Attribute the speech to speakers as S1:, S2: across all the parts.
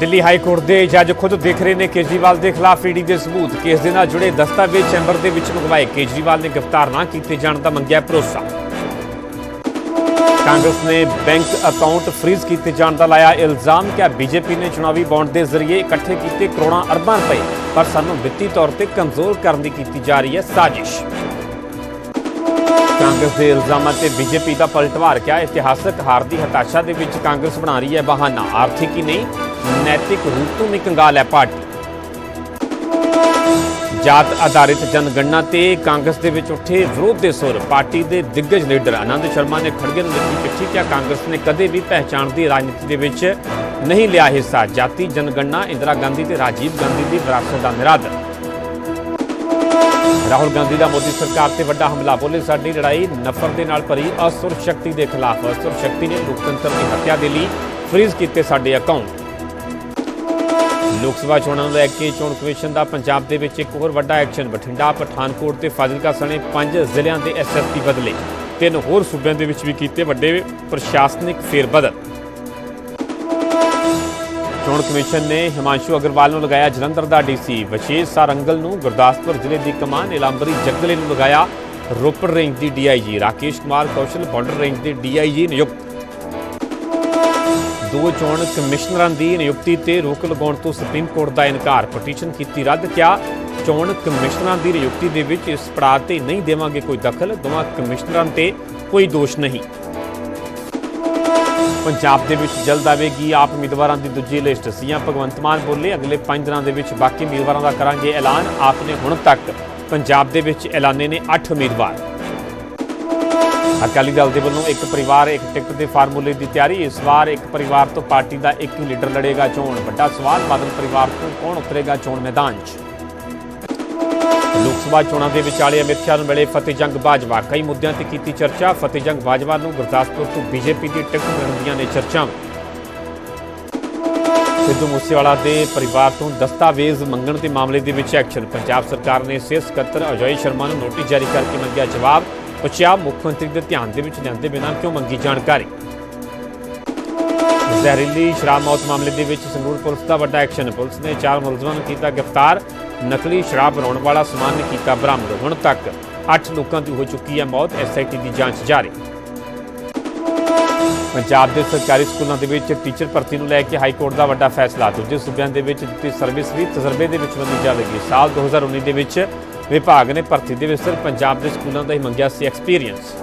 S1: Delhi high court ਦੇ ਜੱਜ ਖੁਦ ਦੇਖ ਰਹੇ ਨੇ ਕੇਜਰੀਵਾਲ ਦੇ ਖਿਲਾਫ ਈਡੀ ਦੇ ਸਬੂਤ। ਕੇਸ ਦੇ ਨਾਲ ਜੁੜੇ ਦਸਤਾਵੇਜ਼ ਚੈਂਬਰ ਦੇ ਵਿੱਚ ਮੰਗਵਾਏ। ਕੇਜਰੀਵਾਲ ਨੇ ਗ੍ਰਿਫਤਾਰ ਨਾ ਕੀਤੇ ਜਾਣ ਦਾ ਮੰਗਿਆ ਭਰੋਸਾ। ਕਾਂਗਰਸ ਨੇ ਬੈਂਕ ਅਕਾਊਂਟ ਫ੍ਰੀਜ਼ ਕੀਤੇ ਜਾਣ ਦਾ ਲਾਇਆ ਇਲਜ਼ਾਮ। ਕਿ ਬੀਜੇਪੀ ਨੇ ਚੁਣਾਵੀ ਬੌਂਡ ਦੇ ਜ਼ਰੀਏ ਇਕੱਠੇ ਕੀਤੇ ਕਰੋੜਾਂ ਅਰਬਾਂ ਰੁਪਏ, ਪਰ ਸਾਨੂੰ ਵਿੱਤੀ ਤੌਰ ਤੇ ਕਮਜ਼ੋਰ ਕਰਨ ਦੀ ਕੀਤੀ ਜਾ ਰਹੀ ਹੈ ਸਾਜ਼ਿਸ਼। ਕਾਂਗਰਸ ਦੇ ਇਲਜ਼ਾਮਾਂ ਤੇ ਬੀਜੇਪੀ ਦਾ ਪਲਟਵਾਰ। ਕਿਹਾ ਇਤਿਹਾਸਕ ਹਾਰ ਦੀ ਹਤਾਸ਼ਾ ਦੇ ਵਿੱਚ ਕਾਂਗਰਸ ਬਣਾ ਰਹੀ ਹੈ ਬਹਾਨਾ। ਆਰਥਿਕ ਹੀ ਨਹੀਂ ਨੈਤਿਕ ਰੂਪ ਤੋਂ ਵੀ ਕੰਗਾਲ ਹੈ ਪਾਰਟੀ। ਜਾਤ ਆਧਾਰਿਤ ਜਨਗਣਨਾ ਤੇ ਕਾਂਗਰਸ ਦੇ ਵਿੱਚ ਉੱਠੇ ਵਿਰੋਧ ਦੇ ਸੁਰ ਪਾਰਟੀ ਦੇ ਦਿੱਗਜ ਲੀਡਰ ਆਨੰਦ ਸ਼ਰਮਾ ਨੇ ਖੜਗੇ ਨੂੰ ਲਿਖੀ ਚਿੱਠੀ ਕਿ ਕਾਂਗਰਸ ਨੇ ਕਦੇ ਵੀ ਪਹਿਚਾਣ ਦੀ ਰਾਜਨੀਤੀ ਦੇ ਵਿੱਚ ਨਹੀਂ ਲਿਆ ਹਿੱਸਾ। ਜਾਤੀ ਜਨਗਣਨਾ, ਇੰਦਰਾ ਗਾਂਧੀ ਤੇ ਰਾਜੀਵ ਗਾਂਧੀ ਦੀ ਵਿਰਾਸਤ ਦਾ ਨਿਰਾਦਰ। ਰਾਹੁਲ ਗਾਂਧੀ ਦਾ ਮੋਦੀ ਸਰਕਾਰ ਤੇ ਵੱਡਾ ਹਮਲਾ, ਬੋਲੇ ਸਾਡੀ ਲੜਾਈ ਨਫ਼ਰਤ ਦੇ ਨਾਲ ਭਰੀ ਅਸੁਰ ਸ਼ਕਤੀ ਦੇ ਖਿਲਾਫ। ਅਸੁਰ ਸ਼ਕਤੀ ਨੇ ਲੋਕਤੰਤਰ ਦੀ ਹੱਤਿਆ ਦੇ ਲਈ ਫ੍ਰੀਜ਼ ਕੀਤੇ ਸਾਡੇ ਅਕਾਊਂਟ। ਲੋਕ ਸਭਾ ਚੋਣਾਂ ਨੂੰ ਲੈ ਕੇ ਚੋਣ ਕਮਿਸ਼ਨ ਦਾ ਪੰਜਾਬ ਦੇ ਵਿੱਚ ਇੱਕ ਹੋਰ ਵੱਡਾ ਐਕਸ਼ਨ, ਬਠਿੰਡਾ, ਪਠਾਨਕੋਟ ਤੇ ਫਾਜ਼ਿਲਕਾ ਸਣੇ ਪੰਜ ਜ਼ਿਲ੍ਹਿਆਂ ਦੇ ਐਸਐਸਪੀ ਬਦਲੇ। ਤਿੰਨ ਹੋਰ ਸੂਬਿਆਂ ਦੇ ਵਿੱਚ ਵੀ ਕੀਤੇ ਵੱਡੇ ਪ੍ਰਸ਼ਾਸਨਿਕ ਫੇਰਬਦਲ। ਚੋਣ ਕਮਿਸ਼ਨ ਨੇ ਹਿਮਾਂਸ਼ੂ ਅਗਰਵਾਲ ਨੂੰ ਲਗਾਇਆ ਜਲੰਧਰ ਦਾ ਡੀਸੀ। ਵਿਸ਼ੇਸ਼ ਸਾਰੰਗਲ ਨੂੰ ਗੁਰਦਾਸਪੁਰ ਜ਼ਿਲ੍ਹੇ ਦੀ ਕਮਾਨ ਇਲਾਂਬਰੀ ਜੱਗਲੇ ਨੂੰ ਲਗਾਇਆ ਰੋਪੜ ਰੇਂਜ ਦੀ DIG. Rakesh Kumar, Kaushal border range ਦੇ ਡੀਆਈਜੀ ਨਿਯੁਕਤ। ਦੋ ਚੋਣ ਕਮਿਸ਼ਨਰਾਂ ਦੀ ਨਿਯੁਕਤੀ ਤੇ ਰੋਕ ਲਗਾਉਣ ਤੋਂ ਸੁਪਰੀਮ ਕੋਰਟ ਦਾ ਇਨਕਾਰ। ਪਟੀਸ਼ਨ ਕੀਤੀ ਰੱਦ, ਕਿਹਾ, ਚੋਣ ਕਮਿਸ਼ਨਰਾਂ ਦੀ ਨਿਯੁਕਤੀ ਦੇ ਵਿੱਚ ਇਸ ਪੜਾਅ ਤੇ ਨਹੀਂ ਦੇਵਾਂਗੇ ਕੋਈ ਦਖਲ, ਦੋਵਾਂ ਕਮਿਸ਼ਨਰਾਂ ਤੇ ਕੋਈ ਦੋਸ਼ ਨਹੀਂ। ਪੰਜਾਬ ਦੇ ਵਿੱਚ ਜਲਦ ਆਵੇਗੀ, ਆਪ ਉਮੀਦਵਾਰਾਂ ਦੀ ਦੂਜੀ ਲਿਸਟ। ਸੀਐਮ ਭਗਵੰਤ ਮਾਨ ਬੋਲੇ, ਅਗਲੇ 5 ਦਿਨਾਂ ਦੇ ਵਿੱਚ ਬਾਕੀ ਉਮੀਦਵਾਰਾਂ ਦਾ ਕਰਾਂਗੇ ਐਲਾਨ, ਆਪ ਨੇ ਹੁਣ ਤੱਕ ਪੰਜਾਬ ਦੇ ਵਿੱਚ ਐਲਾਨੇ ਨੇ 8 ਉਮੀਦਵਾਰ। ਅਕਾਲੀ ਦਲ ਦੇ ਵੱਲੋਂ ਇੱਕ ਪਰਿਵਾਰ, ਇੱਕ ਟਿਕਟ ਦੇ ਫਾਰਮੂਲੇ ਦੀ ਤਿਆਰੀ। ਇਸ ਵਾਰ ਇੱਕ ਪਰਿਵਾਰ ਤੋਂ ਪਾਰਟੀ ਦਾ ਇੱਕ ਲੀਡਰ ਲੜੇਗਾ ਚੋਣ। ਵੱਡਾ ਸਵਾਲ, ਬਾਦਲ ਪਰਿਵਾਰ ਤੋਂ ਕੌਣ ਉਤਰੇਗਾ ਚੋਣ ਮੈਦਾਨ 'ਚ? ਲੋਕ ਸਭਾ ਚੋਣਾਂ ਦੇ ਵਿਚਾਲੇ ਅਮਿਤ ਸ਼ਾਹ ਨੂੰ ਮਿਲੇ ਫਤਿਹਜੰਗ ਬਾਜਵਾ। ਕਈ ਮੁੱਦਿਆਂ ਤੇ ਕੀਤੀ ਚਰਚਾ। ਫਤਿਹਜੰਗ ਬਾਜਵਾ ਨੂੰ ਗੁਰਦਾਸਪੁਰ ਤੋਂ ਬੀਜੇਪੀ ਦੀ ਟਿਕਟ ਮਿਲਣ ਦੀਆਂ ਨੇ ਚਰਚਾਵਾਂ ਸਿੱਧੂ ਮੂਸੇਵਾਲਾ ਦੇ ਪਰਿਵਾਰ ਤੋਂ ਦਸਤਾਵੇਜ਼ ਮੰਗਣ ਦੇ ਮਾਮਲੇ ਦੇ ਵਿੱਚ ਐਕਸ਼ਨ। ਪੰਜਾਬ ਸਰਕਾਰ ਨੇ ਸਿਹਤ ਸਕੱਤਰ ਅਜੋਏ ਸ਼ਰਮਾ ਨੂੰ ਨੋਟਿਸ ਜਾਰੀ ਕਰਕੇ ਮੰਗਿਆ ਜਵਾਬ। ਪੁੱਛਿਆ ਮੁੱਖ ਮੰਤਰੀ ਦੇ ਧਿਆਨ ਦੇ ਵਿੱਚ ਲਿਆਂਦੇ ਬਿਨਾਂ ਕਿਉਂ ਮੰਗੀ ਜਾਣਕਾਰੀ? ਜ਼ਹਿਰੀਲੀ ਸ਼ਰਾਬ ਮੌਤ ਮਾਮਲੇ ਦੇ ਵਿੱਚ ਸੰਗਰੂਰ ਪੁਲਿਸ ਦਾ ਵੱਡਾ ਐਕਸ਼ਨ। ਪੁਲਿਸ ਨੇ ਚਾਰ ਮੁਲਜ਼ਮਾਂ ਨੂੰ ਕੀਤਾ ਗ੍ਰਿਫਤਾਰ। ਨਕਲੀ ਸ਼ਰਾਬ ਬਣਾਉਣ ਵਾਲਾ ਸਮਾਨ ਨੇ ਕੀਤਾ ਬਰਾਮਦ। ਹੁਣ ਤੱਕ 8 ਲੋਕਾਂ ਦੀ ਹੋ ਚੁੱਕੀ ਹੈ ਮੌਤ। ਐਸਆਈਟੀ ਦੀ ਜਾਂਚ ਜਾਰੀ। ਪੰਜਾਬ ਦੇ ਸਰਕਾਰੀ ਸਕੂਲਾਂ ਦੇ ਵਿੱਚ ਟੀਚਰ ਭਰਤੀ ਨੂੰ ਲੈ ਕੇ ਹਾਈ ਕੋਰਟ ਦਾ ਵੱਡਾ ਫੈਸਲਾ। ਦੂਜੇ ਸੂਬਿਆਂ ਦੇ ਵਿੱਚ ਦਿੱਤੀ ਸਰਵਿਸ ਵੀ ਤਜਰਬੇ ਦੇ ਵਿੱਚ ਵੰਡੀ ਜਾਵੇਗੀ ਸਾਲ 2019 ਦੇ ਵਿੱਚ ਵਿਭਾਗ ਨੇ ਭਰਤੀ ਦੇ ਵਿੱਚ ਸਿਰਫ ਪੰਜਾਬ ਦੇ ਸਕੂਲਾਂ ਦਾ ਹੀ ਮੰਗਿਆ ਸੀ ਐਕਸਪੀਰੀਅੰਸ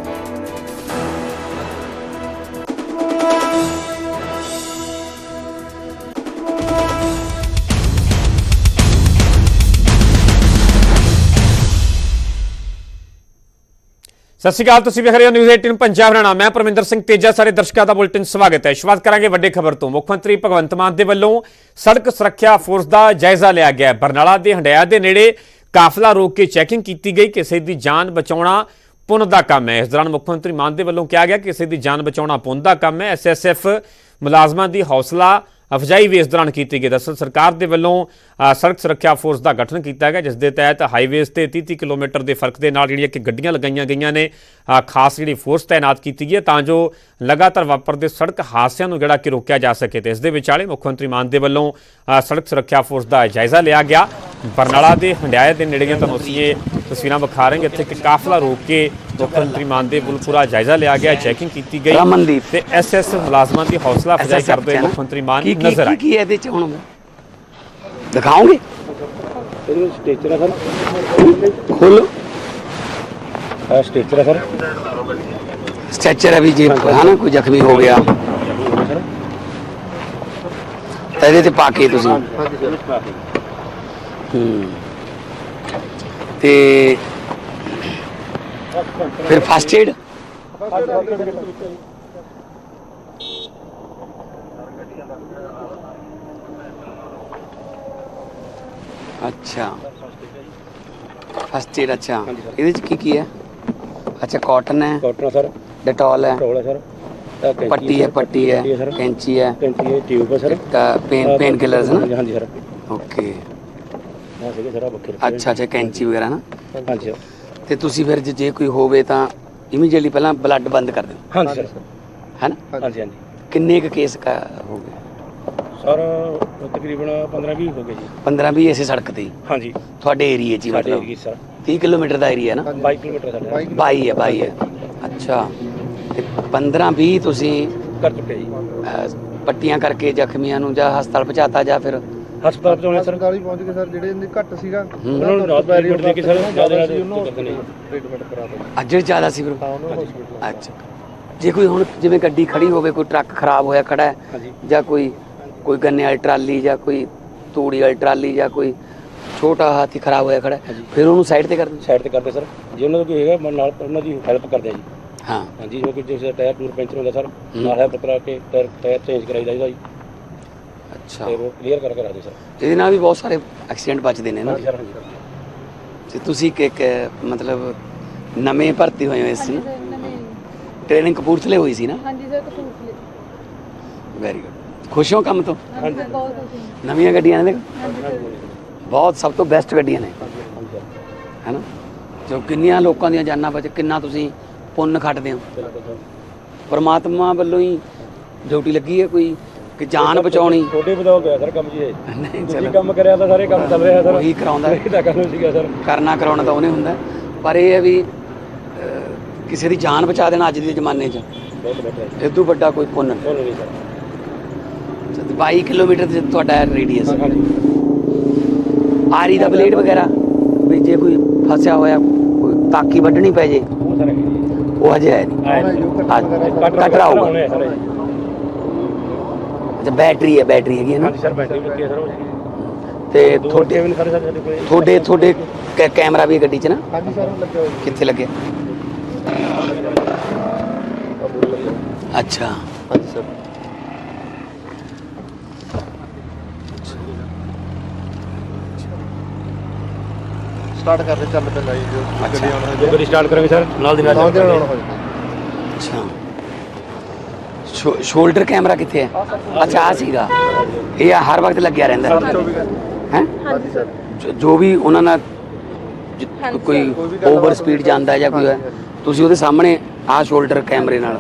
S1: ਸਤਿ ਸ਼੍ਰੀ ਅਕਾਲ, ਤੁਸੀਂ ਵੇਖ ਰਹੇ ਹੋ ਨਿਊਜ਼ 18 ਪੰਜਾਬ ਹਰਿਆਣਾ। ਮੈਂ ਪਰਮਿੰਦਰ ਸਿੰਘ ਤੇਜਾ ਸਾਰੇ ਦਰਸ਼ਕਾਂ ਦਾ ਬੁਲਟਨ ਸਵਾਗਤ ਹੈ। ਸ਼ੁਰੂਆਤ ਕਰਾਂਗੇ ਵੱਡੇ ਖਬਰ ਤੋਂ। ਮੁੱਖ ਮੰਤਰੀ ਭਗਵੰਤ ਮਾਨ ਦੇ ਵੱਲੋਂ ਸੜਕ ਸੁਰੱਖਿਆ ਫੋਰਸ ਦਾ ਜਾਇਜ਼ਾ ਲਿਆ ਗਿਆ ਬਰਨਾਲਾ ਦੇ ਹੰਡਿਆ ਦੇ ਨੇੜੇ ਕਾਫਲਾ ਰੋਕ ਕੇ ਚੈਕਿੰਗ ਕੀਤੀ ਗਈ, ਕਿਸੇ ਦੀ ਜਾਨ ਬਚਾਉਣਾ ਪੁੰਨ ਦਾ ਕੰਮ ਹੈ। ਇਸ ਦੌਰਾਨ ਮੁੱਖ ਮੰਤਰੀ ਮਾਨ ਦੇ ਵੱਲੋਂ ਕਿਹਾ ਗਿਆ ਕਿਸੇ ਦੀ ਜਾਨ ਬਚਾਉਣਾ ਪੁੰਨ ਦਾ ਕੰਮ ਹੈ। ਐਸਐਸਐਫ ਮੁਲਾਜ਼ਮਾਂ ਦੀ ਹੌਸਲਾ ਅਫਜਾਈ ਵੀ ਇਸ ਦੌਰਾਨ ਕੀਤੀ ਗਈ। ਦਰਅਸਲ ਸਰਕਾਰ ਦੇ ਵੱਲੋਂ ਸੜਕ ਸੁਰੱਖਿਆ ਫੋਰਸ ਦਾ ਗਠਨ ਕੀਤਾ ਗਿਆ, ਜਿਸ ਦੇ ਤਹਿਤ ਹਾਈਵੇਜ਼ ਤੇ 30-30 ਕਿਲੋਮੀਟਰ ਦੇ ਫ਼ਰਕ ਦੇ ਨਾਲ ਜਿਹੜੀਆਂ ਕਿ ਗੱਡੀਆਂ ਲਗਾਈਆਂ ਗਈਆਂ ਨੇ ਖਾਸ ਜਿਹੜੀ ਫੋਰਸ ਤਾਇਨਾਤ ਕੀਤੀ ਗਈ ਹੈ, ਤਾਂ ਜੋ ਲਗਾਤਾਰ ਵਾਪਰਦੇ ਸੜਕ ਹਾਦਸਿਆਂ ਨੂੰ ਜਿਹੜਾ ਕਿ ਰੋਕਿਆ ਜਾ ਸਕੇ। ਤੇ ਇਸ ਦੇ ਵਿਚਾਲੇ ਮੁੱਖ ਮੰਤਰੀ ਮਾਨ ਦੇ ਵੱਲੋਂ ਸੜਕ ਸੁਰੱਖਿਆ ਫੋਰਸ ਦਾ ਜਾਇਜ਼ਾ ਲਿਆ ਗਿਆ। ਬਰਨਾਲਾ ਦੇ ਹੰਡਿਆਏ ਦੇ ਨੇੜੀਆਂ ਤੁਹਾਨੂੰ ਅਸੀਂ ਇਹ ਤਸਵੀਰਾਂ ਵਿਖਾ ਰਹੇ ਹਾਂ ਇੱਥੇ ਇੱਕ ਕਾਫਲਾ ਰੋਕ ਕੇ ਮੁੱਖ ਮੰਤਰੀ ਮਾਨ ਦੇ ਵੱਲੋਂ ਪੂਰਾ ਜਾਇਜ਼ਾ ਲਿਆ ਗਿਆ ਚੈਕਿੰਗ ਕੀਤੀ ਗਈ। ਤੇ ਐਸਐਸ ਮੁਲਾਜ਼ਮਾਂ ਦੀ ਹੌਸਲਾ ਅਫਜ਼ਾਈ ਕਰਦੇ ਮੁੱਖ ਮੰਤਰੀ ਮਾਨ
S2: ਕੀ ਕੀ
S1: ਨਜ਼ਰ
S2: ਕੀ
S1: ਆਏ।
S2: ਕੀ ਇਹਦੇ ਚ ਹੁਣ? ਦਿਖਾਓਗੇ?
S3: ਇਹਦੇ ਸਟੇਚਰ ਹੈ
S2: ਖੋਲੋ।
S3: ਸਰ ਸਟੇਚਰ ਹੈ ਸਰ
S2: ਸਟ੍ਰੈਚਰ ਹੈ ਵੀ ਜੇ ਹਨਾ ਕੋਈ ਜ਼ਖਮੀ ਹੋ ਗਿਆ। ਤਾਂ ਇਹਦੇ ਤੇ ਪਾ ਕੇ ਤੁਸੀਂ।
S3: ਸਰ
S2: ਤੇ ਫਿਰ ਫਸਟ ਏਡ ਅੱਛਾ। ਫਸਟ ਏਡ ਅੱਛਾ। ਇਹਦੇ ਚ ਕੀ ਕੀ ਹੈ? ਅੱਛਾ ਕਾਟਨ ਹੈ।
S3: ਕਾਟਨ ਸਰ
S2: ਡੈਟੋਲ ਹੈ।
S3: ਟੋਲ ਹੈ ਸਰ
S2: ਪੱਟੀ ਹੈ ਪੱਟੀ ਹੈ। ਕੈਂਚੀ ਹੈ।
S3: ਕੈਂਚੀ ਹੈ ਟਿਊਬ ਹੈ ਸਰ
S2: ਪੇਨ ਪੇਨ ਕਿਲਰਸ ਨਾ?
S3: ਹਾਂਜੀ ਸਰ
S2: ਓਕੇ
S3: ਸੀਗੇ ਸਰ
S2: ਅੱਛਾ ਅੱਛਾ ਕੈਂਚੀ ਵਗੈਰਾ ਨਾ।
S3: ਹਾਂਜੀ।
S2: ਤੇ ਤੁਸੀਂ ਫਿਰ ਜੇ- ਜੇ ਕੋਈ ਹੋਵੇ ਤਾਂ ਇਮੀਡੀਏਟਲੀ ਪਹਿਲਾਂ ਬਲੱਡ ਬੰਦ ਕਰ ਦਿਓ।
S3: ਹਾਂਜੀ ਸਰ।
S2: ਹੈ ਨਾ?
S3: ਹਾਂਜੀ ਹਾਂਜੀ।
S2: ਕਿੰਨੇ ਕੁ ਕੇਸ ਕਾ ਹੋ ਗਏ?
S3: ਸਰ ਤਕਰੀਬਨ 15 20 ਹੋ ਗਏ ਜੀ।
S2: 15 20 ਇਸੇ ਸੜਕ ਤੇ ਹੀ,
S3: ਹਾਂਜੀ।
S2: ਤੁਹਾਡੇ ਏਰੀਏ 'ਚ ਹੀ
S3: ਸਾਡੇ
S2: ਮਤਲਬ?
S3: ਏਰੀਏ ਸਰ।
S2: 30 ਕਿਲੋਮੀਟਰ ਦਾ ਏਰੀਆ ਨਾ?
S3: 22 ਕਿਲੋਮੀਟਰ ਸਾਡਾ
S2: 22 ਹੈ 22 ਹੈ। ਅੱਛਾ। ਤੇ 15 20 ਤੁਸੀਂ
S3: ਕਰ ਚੁੱਕੇ ਜੀ।
S2: ਅਹ, ਪੱਟੀਆਂ ਕਰਕੇ ਜ਼ਖਮੀਆਂ ਨੂੰ ਜਾਂ ਹਸਪਤਾਲ ਪਹੁੰਚਾਤਾ ਜਾਂ ਫਿਰ
S3: ਹਸਪਤਾਲ ਪਹੁੰਚਾਉਣੇ ਸਰ।
S4: ਸਰਕਾਰੀ ਪਹੁੰਚ ਗਏ ਸਰ ਜਿਹੜੇ ਇਹਦੇ ਘੱਟ ਸੀਗਾ
S3: ਉਹਨਾਂ ਨੂੰ ਰਾਤ ਬੈਰੀਅਰ ਦੇ ਕੇ ਸਰ ਜ਼ਿਆਦਾ
S4: ਟ੍ਰੀਟਮੈਂਟ ਕਰਾ ਦਿੱਤਾ।
S2: ਅੱਜ ਜ਼ਿਆਦਾ ਸੀ ਫਿਰ ਅੱਛਾ। ਜੇ ਕੋਈ ਹੁਣ ਜਿਵੇਂ ਗੱਡੀ ਖੜੀ ਹੋਵੇ ਕੋਈ ਟਰੱਕ ਖਰਾਬ ਹੋਇਆ ਖੜਾ ਹੈ ਜਾਂ ਕੋਈ ਕੋਈ ਗੰਨੇ ਵਾਲੀ ਟਰਾਲੀ ਜਾਂ ਕੋਈ ਤੂੜੀ ਵਾਲੀ ਟਰਾਲੀ ਜਾਂ ਕੋਈ ਛੋਟਾ ਹਾਥੀ ਖਰਾਬ ਹੋਇਆ ਖੜਾ। ਫਿਰ ਉਹਨੂੰ ਸਾਈਡ ਤੇ ਕਰ ਦਿੰਦੇ
S3: ਸਾਈਡ ਤੇ ਕਰਦੇ ਸਰ। ਜੇ ਉਹਨਾਂ ਦਾ ਕੋਈ ਹੈਗਾ ਮੈਂ ਨਾਲ ਉਹਨਾਂ ਦੀ ਹੈਲਪ ਕਰਦੇ ਆ ਜੀ।
S2: ਹਾਂ।
S3: ਹਾਂਜੀ ਜੋ ਕਿ ਜਿਸ ਟਾਇਰ ਟੂਰ ਪੈਂਚਰ ਹੁੰਦਾ ਸਰ ਨਾਲ ਹੈਲਪ ਕਰਾ ਕੇ ਟਾਇਰ ਟਾਇਰ ਚੇਂਜ ਕਰਾਈ ਜਾਈਦਾ ਜੀ।
S2: ਅੱਛਾ।
S3: ਤੇ ਉਹ ਕਲੀਅਰ ਕਰਕੇ ਰੱਖਦੇ ਸਰ।
S2: ਇਹਦੇ ਨਾਲ ਵੀ ਬਹੁਤ ਸਾਰੇ ਐਕਸੀਡੈਂਟ ਬਚਦੇ ਨੇ ਨਾ।
S3: ਹਾਂਜੀ ਸਰ ਹਾਂਜੀ
S2: ਤੇ ਤੁਸੀਂ ਕਿ ਕਿ ਮਤਲਬ ਨਵੇਂ ਭਰਤੀ ਹੋਏ ਹੋ ਇਸ ਨੂੰ। ਟ੍ਰੇਨਿੰਗ ਕਪੂਰਥਲੇ ਹੋਈ ਸੀ ਨਾ?
S5: ਹਾਂਜੀ ਸਰ ਕਪੂਰਥਲੇ।
S2: ਵੈਰੀ ਗੁੱਡ ਖੁਸ਼ ਹੋ ਕੰਮ ਤੋਂ?
S5: ਹਾਂਜੀ ਸਰ ਬਹੁਤ ਖੁਸ਼ੀ
S2: ਨਵੀਆਂ ਗੱਡੀਆਂ ਨੇ?
S5: ਹਾਂਜੀ ਸਰ।
S2: ਬਹੁਤ ਸਭ ਤੋਂ ਬੈਸਟ ਗੱਡੀਆਂ ਨੇ।
S3: ਹਾਂਜੀ ਸਰ।
S2: ਹੈਨਾ? ਜੋ ਕਿੰਨੀਆਂ ਲੋਕਾਂ ਦੀਆਂ ਜਾਨਾਂ ਬਚ ਕਿੰਨਾ ਤੁਸੀਂ ਪੁੰਨ ਖੱਟਦੇ ਹੋ?
S3: ਬਿਲਕੁਲ ਸਰ।
S2: ਪਰਮਾਤਮਾ ਵੱਲੋਂ ਹੀ ਡਿਊਟੀ ਲੱਗੀ ਹੈ ਕੋਈ? ਕਿ ਜਾਨ ਬਚਾਉਣੀ।
S3: ਛੋਟੇ ਬਤਾਓ ਗਿਆ ਸਰ ਕੰਮ ਜੀ ਇਹ।
S2: ਨਹੀਂ
S3: ਤੁਸੀਂ
S2: ਚਲੋ।
S3: ਕੰਮ ਕਰਿਆ ਤਾਂ ਸਾਰੇ ਕੰਮ ਚੱਲ ਰਿਹਾ ਸਰ।
S2: ਉਹੀ ਕਰਾਉਂਦਾ।
S3: ਇਹਦਾ ਕੰਮ ਸੀਗਾ ਸਰ।
S2: ਕਰਨਾ ਕਰਾਉਣਾ ਤਾਂ ਉਹਨੇ ਹੁੰਦਾ। ਪਰ ਇਹ ਹੈ ਵੀ ਕਿਸੇ ਦੀ ਜਾਨ ਬਚਾ ਦੇਣਾ ਅੱਜ ਦੇ ਜ਼ਮਾਨੇ 'ਚ। ਤੋਂ ਵੱਡਾ ਕੋਈ ਪੁੰਨ ਨਹੀਂ।
S3: ਸਰ।
S2: ਤੇ 22 ਕਿਲੋਮੀਟਰ ਤੇ ਤੁਹਾਡਾ ਰੇਡੀਅਸ। ਆਰੀ ਦਾ ਬਲੇਡ ਵਗੈਰਾ ਵੀ ਜੇ ਕੋਈ ਫਸਿਆ ਹੋਇਆ ਕੋਈ ਤਾਕੀ ਵੱਢਣੀ ਪੈ ਜੇ
S3: ਉਹ
S2: ਅਜੇ ਹੈ ਨਹੀਂ। ਕਟਰਾ ਹੋਊਗਾ। ਅੱਛਾ ਬੈਟਰੀ ਹੈ ਬੈਟਰੀ ਹੈਗੀ ਹੈ ਨਾ।
S3: ਹਾਂਜੀ ਸਰ ਬੈਟਰੀ ਲੱਗੀ ਹੈ ਸਰ ਉਹ।
S2: ਤੇ
S3: ਦੋ
S2: ਤੁਹਾਡੇ
S3: ਕੇਬਲ ਸਾਰੇ ਸਾਡੇ ਕੋਲ।
S2: ਤੁਹਾਡੇ ਤੁਹਾਡੇ ਕੈ- ਕੈਮਰਾ ਵੀ ਹੈ ਗੱਡੀ 'ਚ ਨਾ?
S4: ਹਾਂਜੀ ਸਰ ਲੱਗੇ ਹੋਏ। ਜੀ
S2: ਕਿੱਥੇ ਲੱਗੇ? ਅੱਛਾ।
S4: ਹਾਂਜੀ ਸਰ। ਸਟਾਰਟ ਕਰਦੇ ਚੱਲ ਪੈਂਦਾ ਜੀ ਜੋ ਗੱਡੀ ਆਉਣਾ
S3: ਜੋ ਗੱਡੀ ਸਟਾਰਟ ਕਰਾਂਗੇ ਸਰ ਨਾਲ ਦੀ ਨਾਲ
S4: ਨਾਲ ਦੇ ਨਾਲ ਆਉਣਾ ਹੋ। ਜਾਂਦਾ
S2: ਅੱਛਾ। ਸ਼ੋਲਡਰ ਕੈਮਰਾ ਕਿੱਥੇ ਹੈ? ਅੱਛਾ ਆ ਸੀਗਾ। ਇਹ ਆ ਹਰ ਵਕਤ ਲੱਗਿਆ ਰਹਿੰਦਾ। ਹੈ? ਜੋ- ਜੋ ਵੀ ਉਹਨਾਂ ਨਾਲ ਕੋਈ ਓਵਰ ਸਪੀਡ ਜਾਂਦਾ ਜਾਂ ਕੋਈ ਤੁਸੀਂ ਉਹਦੇ ਸਾਹਮਣੇ ਆ ਸ਼ੋਲਡਰ ਕੈਮਰੇ ਨਾਲ।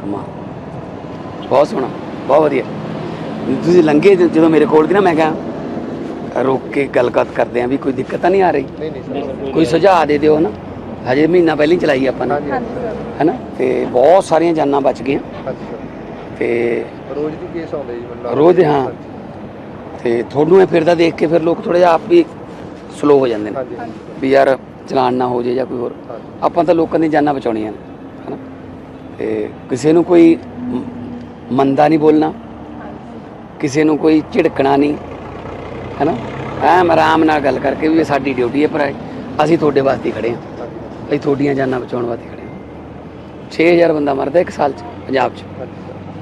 S2: ਕਮਾ ਬਹੁਤ ਸੋਹਣਾ ਬਹੁਤ ਵਧੀਆ। ਤੁਸੀਂ ਲੰਘੇ ਜਦੋਂ ਮੇਰੇ ਕੋਲ ਦੀ ਨਾ ਮੈਂ ਕਿਹਾ ਰੋਕ ਕੇ ਗੱਲਬਾਤ ਕਰਦੇ ਆਂ ਵੀ ਕੋਈ ਦਿੱਕਤ ਤਾਂ ਨਹੀਂ ਆ ਰਹੀ?
S4: ਨਹੀਂ ਨਹੀਂ ਸਰ।
S2: ਕੋਈ ਸੁਝਾਅ ਦੇ ਦਿਓ ਨਾ। ਹਜੇ ਮਹੀਨਾ ਪਹਿਲਾਂ ਹੀ ਚਲਾਈ ਆਪਾਂ ਨੇ।
S4: ਹਾਂਜੀ
S5: ਹਾਂਜੀ। ਸਰ
S2: ਹੈਨਾ? ਤੇ ਬਹੁਤ ਸਾਰੀਆਂ ਜਾਨਾਂ ਬਚ ਗਈਆਂ।
S4: ਹਾਂਜੀ ਸਰ
S2: ਤੇ
S4: ਰੋਜ਼ ਦੀ ਕੇਸ ਆਉਂਦੇ ਜੀ ਮੈਨੂੰ।
S2: ਰੋਜ਼ ਦੇ, ਹਾਂ। ਤੇ ਤੁਹਾਨੂੰ ਇਹ ਫਿਰਦਾ ਦੇਖ ਕੇ ਫਿਰ ਲੋਕ ਥੋੜੇ ਜਿਹਾ ਆਪ ਵੀ ਸਲੋ ਹੋ ਜਾਂਦੇ ਨੇ।
S4: ਹਾਂਜੀ
S2: ਵੀ ਯਾਰ ਚਲਾਨ ਨਾ ਹੋ ਜੇ ਜਾਂ ਕੋਈ ਹੋਰ। ਆਪਾਂ ਤਾਂ ਲੋਕਾਂ ਦੀਆਂ ਜਾਨਾਂ ਬਚਾਉਣੀਆਂ ਨੇ ਹਨਾ? ਤੇ ਕਿਸੇ ਨੂੰ ਕੋਈ ਮੰਦਾ ਨਹੀਂ ਬੋਲਣਾ। ਕਿਸੇ ਨੂੰ ਕੋਈ ਝਿੜਕਣਾ ਨਹੀਂ ਹੈਨਾ? ਐਮ ਆਰਾਮ ਨਾਲ ਗੱਲ ਕਰਕੇ ਵੀ ਇਹ ਸਾਡੀ ਡਿਊਟੀ ਹੈ ਭਰਾ ਅਸੀਂ ਤੁਹਾਡੇ ਵਾਸਤੇ ਖੜੇ ਹਾਂ। ਅਸੀਂ ਤੁਹਾਡੀਆਂ ਜਾਨਾਂ ਬਚਾਉਣ ਵਾਸਤੇ ਖੜੇ ਹਾਂ। 6000 ਬੰਦਾ ਮਰਦਾ ਇੱਕ ਸਾਲ 'ਚ, ਪੰਜਾਬ 'ਚ।